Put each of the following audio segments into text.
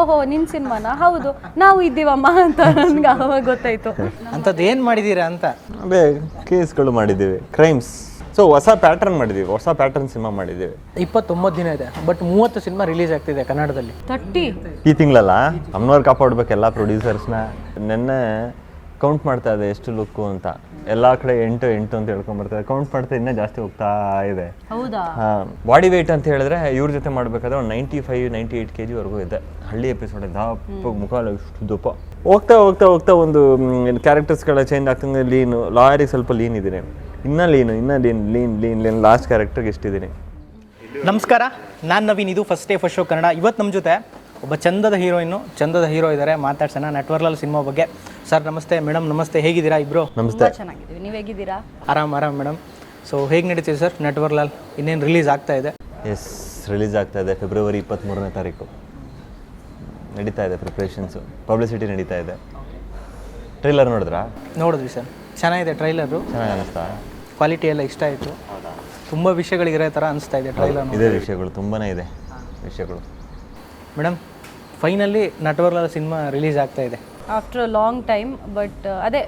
ಓಹೋ ನಿನ್ ಸಿನಿಮಾನ? ಹೌದು ನಾವು ಇದ್ದೀವಮ್ಮ ಅಂತ ನನ್ಗೆ ಅವಾಗ ಗೊತ್ತಾಯ್ತು. ಅಂಥದ್ದು ಏನು ಮಾಡಿದ್ದೀರಾ ಅಂತ? ಅದೇ ಕೇಸ್ಗಳು ಮಾಡಿದ್ದೀವಿ ಕ್ರೈಮ್ಸ್ ಸೊ ಹೊಸ ಪ್ಯಾಟರ್ನ್ ಮಾಡಿದ್ದೀವಿ ಹೊಸ ಪ್ಯಾಟರ್ನ್ ಸಿನಿಮಾ ಮಾಡಿದ್ದೀವಿ. ಇಪ್ಪತ್ತೊಂಬತ್ತು ದಿನ ಇದೆ ಬಟ್ ಮೂವತ್ತು ಸಿನಿಮಾ ರಿಲೀಸ್ ಆಗ್ತಿದೆ ಕನ್ನಡದಲ್ಲಿ. ತರ್ಟಿ ಈ ತಿಂಗಳಲ್ಲ? ಅಮ್ಮನವ್ರು ಕಾಪಾಡ್ಬೇಕು ಎಲ್ಲ ಪ್ರೊಡ್ಯೂಸರ್ಸ್ನ ನೆನ್ನೆ ಕೌಂಟ್ ಮಾಡ್ತಾ ಇದೆ ಎಷ್ಟು ಲುಕ್ಕು ಅಂತ. ಎಲ್ಲ ಕಡೆ ಎಂಟು ಎಂಟು ಅಂತ ಹೇಳ್ಕೊಂಡ್ಬರ್ತಾರೆ ಕೌಂಟ್ ಮಾಡ್ತಾ ಇನ್ನ ಜಾಸ್ತಿ ಹೋಗ್ತಾ ಇದೆ. ಹೌದಾ? ಬಾಡಿ ವೆಯ್ಟ್ ಅಂತ ಹೇಳಿದ್ರೆ ಇವ್ರ ಜೊತೆ ಮಾಡಬೇಕಾದ್ರೆ ಒಂದು ninety five ninety eight K ಜಿವರೆಗೂ ಇದೆ ಹಳ್ಳಿ ಎಪಿಸೋಡ್ ದಪ್ಪ ಮುಖ ದಪ್ಪ. ಹೋಗ್ತಾ ಹೋಗ್ತಾ ಹೋಗ್ತಾ ಒಂದು ಕ್ಯಾರೆಕ್ಟರ್ಸ್ಗಳ ಚೇಂಜ್ ಆಗ್ತಂಗೆ ಲೀನು ಲಾಯರಿಗೆ ಸ್ವಲ್ಪ ಲೀನ್ ಇದ್ದೀನಿ. ಇನ್ನ ಲೀನು ಇನ್ನ lean lean lean lean last ಕ್ಯಾರೆಕ್ಟರ್ಗೆ ಎಷ್ಟಿದ್ದೀನಿ ನಮಸ್ಕಾರ ನಾನು ನವೀನ್ ಇದು first day first show Kannada. ಇವತ್ತು ನಮ್ಮ ಜೊತೆ ಒಬ್ಬ ಚಂದದ ಹೀರೋಯಿನ್ನು ಚಂದದ ಹೀರೋ ಇದ್ದಾರೆ ಮಾತಾಡ್ಸೋಣ. ನೆಟ್ವರ್ಲಲ್ಲಿ ಸಿನಿಮಾ ಬಗ್ಗೆ ಸರ್ ನಮಸ್ತೆ. ಮೇಡಮ್ ನಮಸ್ತೆ. ಹೇಗಿದ್ದೀರಾ ಇಬ್ರು? ನಮಸ್ತೆ. ತುಂಬಾ ಚೆನ್ನಾಗಿದ್ದೀವಿ. ನೀವು ಹೇಗಿದ್ದೀರಾ? ಆರಾಮ್ ಆರಾಮ್ ಮೇಡಮ್. ಸೊ ಹೇಗೆ ನಡೀತೀವಿ ಸರ್? ನಟ್ವರ್ಲಾಲ್ ಇನ್ನೇನು ರಿಲೀಸ್ ಆಗ್ತಾ ಇದೆ? ಎಸ್ ರಿಲೀಸ್ ಆಗ್ತಾ ಇದೆ. ಫೆಬ್ರವರಿ ಇಪ್ಪತ್ತ್ಮೂರನೇ ತಾರೀಕು. ನಡೀತಾ ಇದೆ ಪ್ರಿಪ್ರೇಷನ್ಸು ಪಬ್ಲಿಸಿಟಿ ನಡೀತಾ ಇದೆ. ಟ್ರೈಲರ್ ನೋಡಿದ್ರಾ? ನೋಡಿದ್ವಿ ಸರ್. ಚೆನ್ನಾಗಿದೆ ಟ್ರೈಲರು ಚೆನ್ನಾಗಿ ಅನಿಸ್ತಾ? ಕ್ವಾಲಿಟಿ ಎಲ್ಲ ಇಷ್ಟ ಆಯಿತು. ತುಂಬ ವಿಷಯಗಳಿರೋ ಥರ ಅನಿಸ್ತಾ ಇದೆ ಟ್ರೈಲರ್ ಇದೇ ವಿಷಯಗಳು. ತುಂಬಾ ಇದೆ ವಿಷಯಗಳು. Madam finally Natwarlal cinema release ಆಗ್ತಾ ಇದೆ. After a long time but ಅದೇ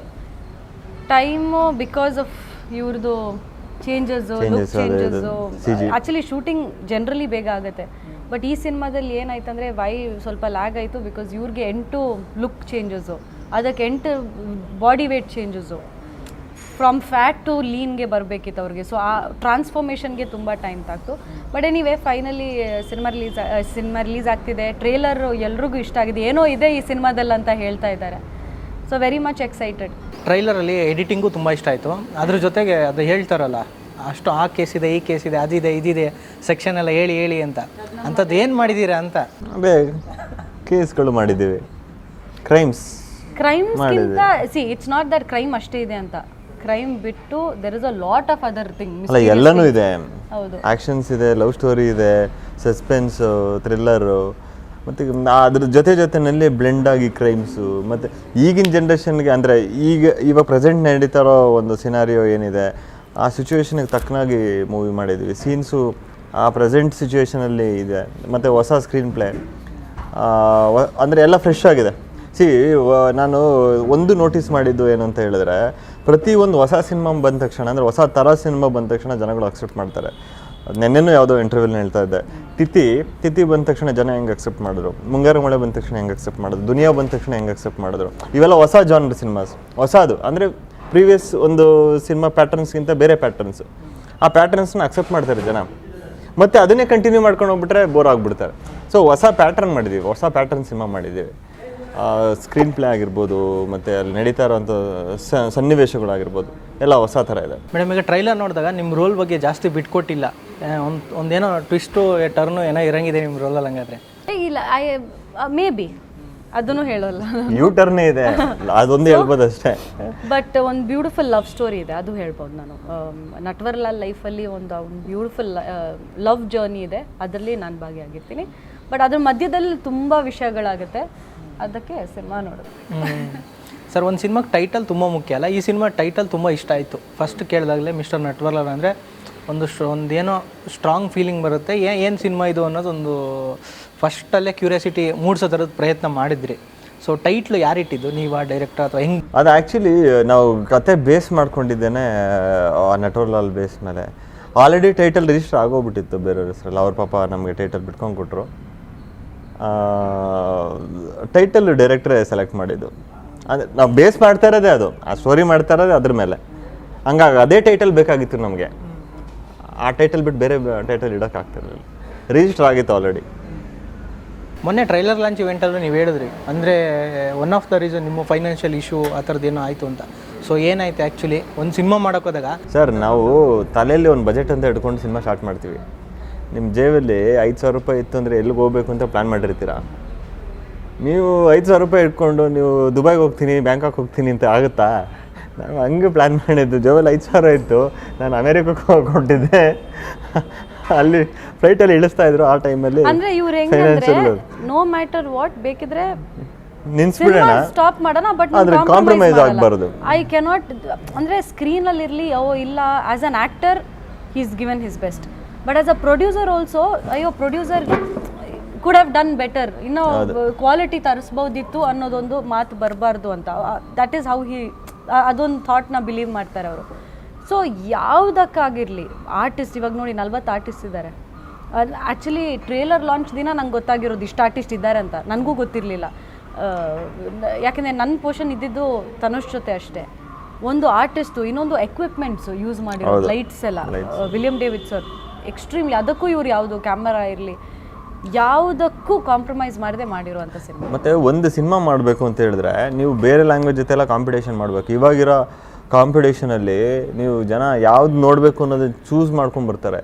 ಟೈಮು ಬಿಕಾಸ್ ಆಫ್ ಇವ್ರದ್ದು changes look changes actually shooting generally ಬೇಗ ಆಗುತ್ತೆ. ಬಟ್ ಈ ಸಿನಿಮಾದಲ್ಲಿ ಏನಾಯ್ತಂದ್ರೆ ವೈ ಸ್ವಲ್ಪ ಲ್ಯಾಗ್ ಆಯಿತು? ಬಿಕಾಸ್ ಇವ್ರಿಗೆ ಎಂಟು ಲುಕ್ ಚೇಂಜಸ್ಸು ಅದಕ್ಕೆ ಎಂಟು body weight changes from fat to ಲೀನ್ಗೆ ಬರಬೇಕಿತ್ತು ಅವ್ರಿಗೆ. ಸೊ ಆ ಟ್ರಾನ್ಸ್ಫಾರ್ಮೇಷನ್ಗೆ ತುಂಬ time ತಾಕ್ತು but anyway finally cinema release cinema release ಆಗ್ತಿದೆ. ಟ್ರೇಲರ್ ಎಲ್ರಿಗೂ ಇಷ್ಟ ಆಗಿದೆ. ಏನೋ ಇದೆ ಈ ಸಿನಿಮಾದಲ್ಲಿ ಅಂತ ಹೇಳ್ತಾ ಇದ್ದಾರೆ. ಸೊ ವೆರಿ ಮಚ್ ಎಕ್ಸೈಟೆಡ್ ಟ್ರೈಲರಲ್ಲಿ ಎಡಿಟಿಂಗು ತುಂಬ ಇಷ್ಟ ಆಯಿತು. ಅದ್ರ ಜೊತೆಗೆ ಅದು ಹೇಳ್ತಾರಲ್ಲ ಅಷ್ಟು ಆ ಕೇಸ್ ಇದೆ ಈ ಕೇಸ್ ಇದೆ ಅದಿದೆ ಇದಿದೆ ಸೆಕ್ಷನ್ ಎಲ್ಲ ಹೇಳಿ ಹೇಳಿ ಅಂತ. ಅಂಥದ್ದು ಏನು ಮಾಡಿದ್ದೀರಾ ಅಂತ? ಅದೇ ಕೇಸ್ಗಳು ಮಾಡಿದ್ದೀವಿ. Crimes ಕ್ರೈಮ್ಸ್ಗಿಂತ see it's not that crime ಅಷ್ಟೇ ಇದೆ ಅಂತ. ಕ್ರೈಮ್ ಬಿಟ್ಟು there is a lot of other thing ಅಲ್ಲ ಎಲ್ಲನೂ ಇದೆ. ಹೌದು. ಆ್ಯಕ್ಷನ್ಸ್ ಇದೆ ಲವ್ ಸ್ಟೋರಿ ಇದೆ ಸಸ್ಪೆನ್ಸು ಥ್ರಿಲ್ಲರು ಮತ್ತು ಅದ್ರ ಜೊತೆ ಜೊತೆನಲ್ಲಿ ಬ್ಲೆಂಡ್ ಆಗಿ ಕ್ರೈಮ್ಸು ಮತ್ತು ಈಗಿನ ಜನ್ರೇಷನ್ಗೆ ಅಂದರೆ ಈಗ ಇವಾಗ ಪ್ರೆಸೆಂಟ್ ನಡೀತಾ ಇರೋ ಒಂದು ಸಿನಾರಿಯೋ ಏನಿದೆ ಆ ಸಿಚುವೇಶನ್ಗೆ ತಕ್ಕನಾಗಿ ಮೂವಿ ಮಾಡಿದ್ವಿ. ಸೀನ್ಸು ಆ ಪ್ರೆಸೆಂಟ್ ಸಿಚುವೇಶನಲ್ಲಿ ಇದೆ. ಮತ್ತು ಹೊಸ ಸ್ಕ್ರೀನ್ ಪ್ಲೇ ಅಂದರೆ ಎಲ್ಲ ಫ್ರೆಶ್ ಆಗಿದೆ. ಸಿ ನಾನು ಒಂದು ನೋಟಿಸ್ ಮಾಡಿದ್ದು ಏನಂತ ಅಂತ ಹೇಳಿದ್ರೆ ಪ್ರತಿ ಒಂದು ಹೊಸ ಸಿನಿಮಾ ಬಂದ ತಕ್ಷಣ, ಅಂದರೆ ಹೊಸ ಥರ ಸಿನಿಮಾ ಬಂದ ತಕ್ಷಣ ಜನಗಳು ಅಕ್ಸೆಪ್ಟ್ ಮಾಡ್ತಾರೆ. ನೆನ್ನೆನೂ ಯಾವುದೋ ಇಂಟರ್ವ್ಯೂಲ್ ಹೇಳ್ತಾ ಇದ್ದೆ. ತಿಥಿ ತಿಥಿ ಬಂದ ತಕ್ಷಣ ಜನ ಹೆಂಗೆ ಅಕ್ಸೆಪ್ಟ್ ಮಾಡಿದ್ರು? ಮುಂಗಾರು ಮಳೆ ಬಂದ ತಕ್ಷಣ ಹೆಂಗೆ ಅಕ್ಸೆಪ್ಟ್ ಮಾಡಿದ್ರು? ದುನಿಯಾ ಬಂದ ತಕ್ಷಣ ಹೆಂಗೆ ಅಕ್ಸೆಪ್ಟ್ ಮಾಡಿದ್ರು? ಇವೆಲ್ಲ ಹೊಸ ಜಾನರ್ ಸಿನಿಮಾಸ್. ಹೊಸದು, ಅಂದರೆ ಪ್ರೀವಿಯಸ್ ಒಂದು ಸಿನಿಮಾ ಪ್ಯಾಟರ್ನ್ಸ್ಗಿಂತ ಬೇರೆ ಪ್ಯಾಟರ್ನ್ಸು ಆ ಪ್ಯಾಟರ್ನ್ಸ್ನ ಅಕ್ಸೆಪ್ಟ್ ಮಾಡ್ತಾರೆ ಜನ. ಮತ್ತು ಅದನ್ನೇ ಕಂಟಿನ್ಯೂ ಮಾಡ್ಕೊಂಡು ಹೋಗ್ಬಿಟ್ರೆ ಬೋರ್ ಆಗಿಬಿಡ್ತಾರೆ. ಸೊ ಹೊಸ ಪ್ಯಾಟರ್ನ್ ಮಾಡಿದ್ದೀವಿ ಹೊಸ ಪ್ಯಾಟರ್ನ್ ಸಿನಿಮಾ ಮಾಡಿದ್ದೀವಿ ಸ್ಕ್ರೀನ್ ಪ್ಲೇ ಆಗಿರ್ಬೋದು ಮತ್ತು ಅಲ್ಲಿ ನಡೀತಾ ಇರೋಂಥ ಸ ಸನ್ನಿವೇಶಗಳಾಗಿರ್ಬೋದು ಎಲ್ಲ ಹೊಸ ಥರ ಇದೆ. ಮೇಡಮ್ ಈಗ ಟ್ರೈಲರ್ ನೋಡಿದಾಗ ನಿಮ್ಮ ರೋಲ್ ಬಗ್ಗೆ ಜಾಸ್ತಿ ಬಿಟ್ಕೊಟ್ಟಿಲ್ಲ ಒಂದು ಒಂದೇನೋ ಟ್ವಿಸ್ಟು ಟರ್ನು ಏನೋ ಇರಂಗಿದೆ ನಿಮ್ಮ ರೋಲಲ್ಲಿ ಹಂಗಾದ್ರೆ. ಏ, ಇಲ್ಲ ಐ ಮೇ ಬಿ ಅದನ್ನು ಹೇಳೋಲ್ಲ. ಯೂ ಟರ್ನೇ ಇದೆ. ಅದೊಂದು ಹೇಳ್ಬೋದು ಅಷ್ಟೇ. ಬಟ್ ಒಂದು ಬ್ಯೂಟಿಫುಲ್ ಲವ್ ಸ್ಟೋರಿ ಇದೆ ಅದು ಹೇಳ್ಬೋದು ನಾನು. ನಟ್ವರ್ಲಾಲ್ ಲೈಫಲ್ಲಿ ಒಂದು ಒಂದು ಬ್ಯೂಟಿಫುಲ್ ಲವ್ ಜರ್ನಿ ಇದೆ. ಅದರಲ್ಲಿ ನಾನು ಭಾಗಿಯಾಗಿರ್ತೀನಿ. ಬಟ್ ಅದ್ರ ಮಧ್ಯದಲ್ಲಿ ತುಂಬ ವಿಷಯಗಳಾಗುತ್ತೆ. ಅದಕ್ಕೆ ಸಿನಿಮಾ ನೋಡೋದು. ಸರ್ ಒಂದು ಸಿನಿಮಾಗೆ ಟೈಟಲ್ ತುಂಬ ಮುಖ್ಯ ಅಲ್ಲ? ಈ ಸಿನಿಮಾ ಟೈಟಲ್ ತುಂಬ ಇಷ್ಟ ಆಯಿತು. ಫಸ್ಟ್ ಕೇಳಿದಾಗಲೇ ಮಿಸ್ಟರ್ ನಟ್ವರ್ಲರ್ ಅಂದರೆ ಒಂದು ಒಂದೇನೋ ಸ್ಟ್ರಾಂಗ್ ಫೀಲಿಂಗ್ ಬರುತ್ತೆ. ಏ ಏನು ಸಿನಿಮಾ ಇದು ಅನ್ನೋದೊಂದು ಫಸ್ಟಲ್ಲೇ ಕ್ಯೂರಿಯಾಸಿಟಿ ಮೂಡಿಸೋ ಥರದ ಪ್ರಯತ್ನ ಮಾಡಿದ್ರಿ. ಸೊ ಟೈಟ್ಲ್ ಯಾರಿಟ್ಟಿದ್ದು ಆ ಡೈರೆಕ್ಟರ್ ಅಥವಾ ಹೆಂಗೆ? ಅದು ಆ್ಯಕ್ಚುಲಿ ನಾವು ಕತೆ ಬೇಸ್ ಮಾಡ್ಕೊಂಡಿದ್ದೇನೆ ಆ ನಟೋರ್ಲಾಲ್ ಬೇಸ್ ಮೇಲೆ. ಆಲ್ರೆಡಿ ಟೈಟಲ್ ರಿಜಿಸ್ಟರ್ ಆಗೋಗ್ಬಿಟ್ಟಿತ್ತು ಬೇರೆಯವ್ರ ಹೆಸರಲ್ಲಿ. ಅವ್ರ ಪಾಪ ನಮಗೆ ಟೈಟಲ್ ಬಿಟ್ಕೊಂಡು ಕೊಟ್ಟರು ಟೈಟಲ್ ಡೈರೆಕ್ಟ್ರೇ ಸೆಲೆಕ್ಟ್ ಮಾಡಿದ್ದು. ಅಂದರೆ ನಾವು ಬೇಸ್ ಮಾಡ್ತಾ ಇರೋದೇ ಅದು. ಆ ಸ್ಟೋರಿ ಮಾಡ್ತಾ ಇರೋದೇ ಅದ್ರ ಮೇಲೆ. ಹಂಗಾಗಿ ಅದೇ ಟೈಟಲ್ ಬೇಕಾಗಿತ್ತು ನಮಗೆ. ಆ ಟೈಟಲ್ ಬಿಟ್ಟು ಬೇರೆ ಟೈಟಲ್ ಇಡೋಕ್ಕಾಗ್ತಿರಲಿಲ್ಲ ರಿಜಿಸ್ಟರ್ ಆಗಿತ್ತು ಆಲ್ರೆಡಿ ಮೊನ್ನೆ ಟ್ರೈಲರ್ ಲಾಂಚ್ ಇವೆಂಟಲ್ಲೂ ನೀವು ಹೇಳಿದ್ರಿ. ಅಂದರೆ ಒನ್ ಆಫ್ ದ ರೀಸನ್ ನಿಮ್ಮ ಫೈನಾನ್ಷಿಯಲ್ ಇಶ್ಯೂ ಆ ಥರದ್ದು ಏನೋ ಆಯಿತು ಅಂತ. ಸೊ ಏನಾಯ್ತು ಆ್ಯಕ್ಚುಲಿ ಒಂದು ಸಿನಿಮಾ ಮಾಡೋಕ್ಕೋದಾಗ ಸರ್ ನಾವು ತಲೆಯಲ್ಲಿ ಒಂದು ಬಜೆಟ್ ಅಂತ ಇಟ್ಕೊಂಡು ಸಿನಿಮಾ ಸ್ಟಾರ್ಟ್ ಮಾಡ್ತೀವಿ. ನಿಮ್ಮ ಜೇಬಲ್ಲಿ ಐದು ಸಾವಿರ ರೂಪಾಯಿ ಇತ್ತು ಅಂದರೆ ಎಲ್ಲಿಗೆ ಹೋಗ್ಬೇಕು ಅಂತ ಪ್ಲ್ಯಾನ್ ಮಾಡಿರ್ತೀರಾ? ನೀವು ಐದು ಸಾವಿರ ರೂಪಾಯಿ ಇಟ್ಕೊಂಡು ನೀವು ದುಬೈಗೆ ಹೋಗ್ತೀನಿ ಬ್ಯಾಂಕಾಕ್ ಹೋಗ್ತೀನಿ ಅಂತ ಆಗುತ್ತಾ? ನಾನು ಹಂಗೆ ಪ್ಲ್ಯಾನ್ ಮಾಡಿದ್ದು. ಜೇಬಲ್ಲಿ ಐದು ಸಾವಿರ ಇತ್ತು. ನಾನು ಅಮೇರಿಕಕ್ಕೆ ಹೋಗ್ಕೊಂಡಿದ್ದೆ. ಅಲ್ಲಿ ಫ್ಲೈಟಲ್ಲಿ ಇಳಿಸ್ತಾ ಇದ್ರು ಆ ಟೈಮಲ್ಲಿ ಅಂದ್ರೆ ಇವ್ರು ಹೆಂಗಂದ್ರೆ ನೋ ಮ್ಯಾಟರ್ ವಾಟ್ ಬೇಕಿದ್ರೆ ನಿನ್ಸ್ಬಿಡೋಣ ಸ್ಟಾಪ್ ಮಾಡೋಣ ಬಟ್ ಆದ್ರೆ ಕಾಂಪ್ರಮೈಸ್ ಆಗಬಾರದು. ಐ ಕೆನಾಟ್ ಅಂದ್ರೆ ಸ್ಕ್ರೀನ್ ಅಲ್ಲಿ ಇರ್ಲಿ ಓ ಇಲ್ಲ as an actor he is given his best but as a producer also ಅಯ್ಯೋ producer could have done better ಇನ್ನೂ ಕ್ವಾಲಿಟಿ ತರಿಸ್ಬೋದಿತ್ತು ಅನ್ನೋದೊಂದು ಮಾತು ಬರಬಾರ್ದು ಅಂತ. ದಟ್ ಈಸ್ ಹೌ ಹಿ ಅದೊಂದು ಥಾಟ್ನ ಬಿಲೀವ್ ಮಾಡ್ತಾರೆ ಅವರು. ಸೊ ಯಾವುದಕ್ಕಾಗಿರಲಿ ಆರ್ಟಿಸ್ಟ್ ಇವಾಗ ನೋಡಿ ನಲ್ವತ್ತು ಆರ್ಟಿಸ್ಟ್ ಇದ್ದಾರೆ ಆ್ಯಕ್ಚುಲಿ ಟ್ರೇಲರ್ ಲಾಂಚ್ ದಿನ ನಂಗೆ ಗೊತ್ತಾಗಿರೋದು ಇಷ್ಟು ಆರ್ಟಿಸ್ಟ್ ಇದ್ದಾರೆ ಅಂತ. ನನಗೂ ಗೊತ್ತಿರಲಿಲ್ಲ. ಯಾಕೆಂದರೆ ನನ್ನ ಪೋಷನ್ ಇದ್ದಿದ್ದು ತನುಷ್ ಜೊತೆ ಅಷ್ಟೇ. ಒಂದು ಆರ್ಟಿಸ್ಟು ಇನ್ನೊಂದು ಎಕ್ವಿಪ್ಮೆಂಟ್ಸು ಯೂಸ್ ಮಾಡಿರೋ ಲೈಟ್ಸ್ ಎಲ್ಲ. ವಿಲಿಯಂ ಡೇವಿಡ್ ಸರ್ ಎಕ್ಸ್ಟ್ರೀಮ್ಲಿ ಅದಕ್ಕೂ ಇವ್ರು ಯಾವುದು ಕ್ಯಾಮರಾ ಇರಲಿ, ಯಾವುದಕ್ಕೂ ಕಾಂಪ್ರಮೈಸ್ ಮಾಡದೆ ಮಾಡಿರುವಂಥ ಸಿನಿಮಾ. ಮತ್ತೆ ಒಂದು ಸಿನಿಮಾ ಮಾಡಬೇಕು ಅಂತ ಹೇಳಿದ್ರೆ ನೀವು ಬೇರೆ ಲ್ಯಾಂಗ್ವೇಜ್ ಜೊತೆ ಎಲ್ಲ ಕಾಂಪಿಟೇಷನ್ ಮಾಡಬೇಕು. ಇವಾಗಿರೋ ಕಾಂಪಿಟೇಷನಲ್ಲಿ ನೀವು ಜನ ಯಾವ್ದು ನೋಡಬೇಕು ಅನ್ನೋದನ್ನ ಚೂಸ್ ಮಾಡ್ಕೊಂಡು ಬರ್ತಾರೆ.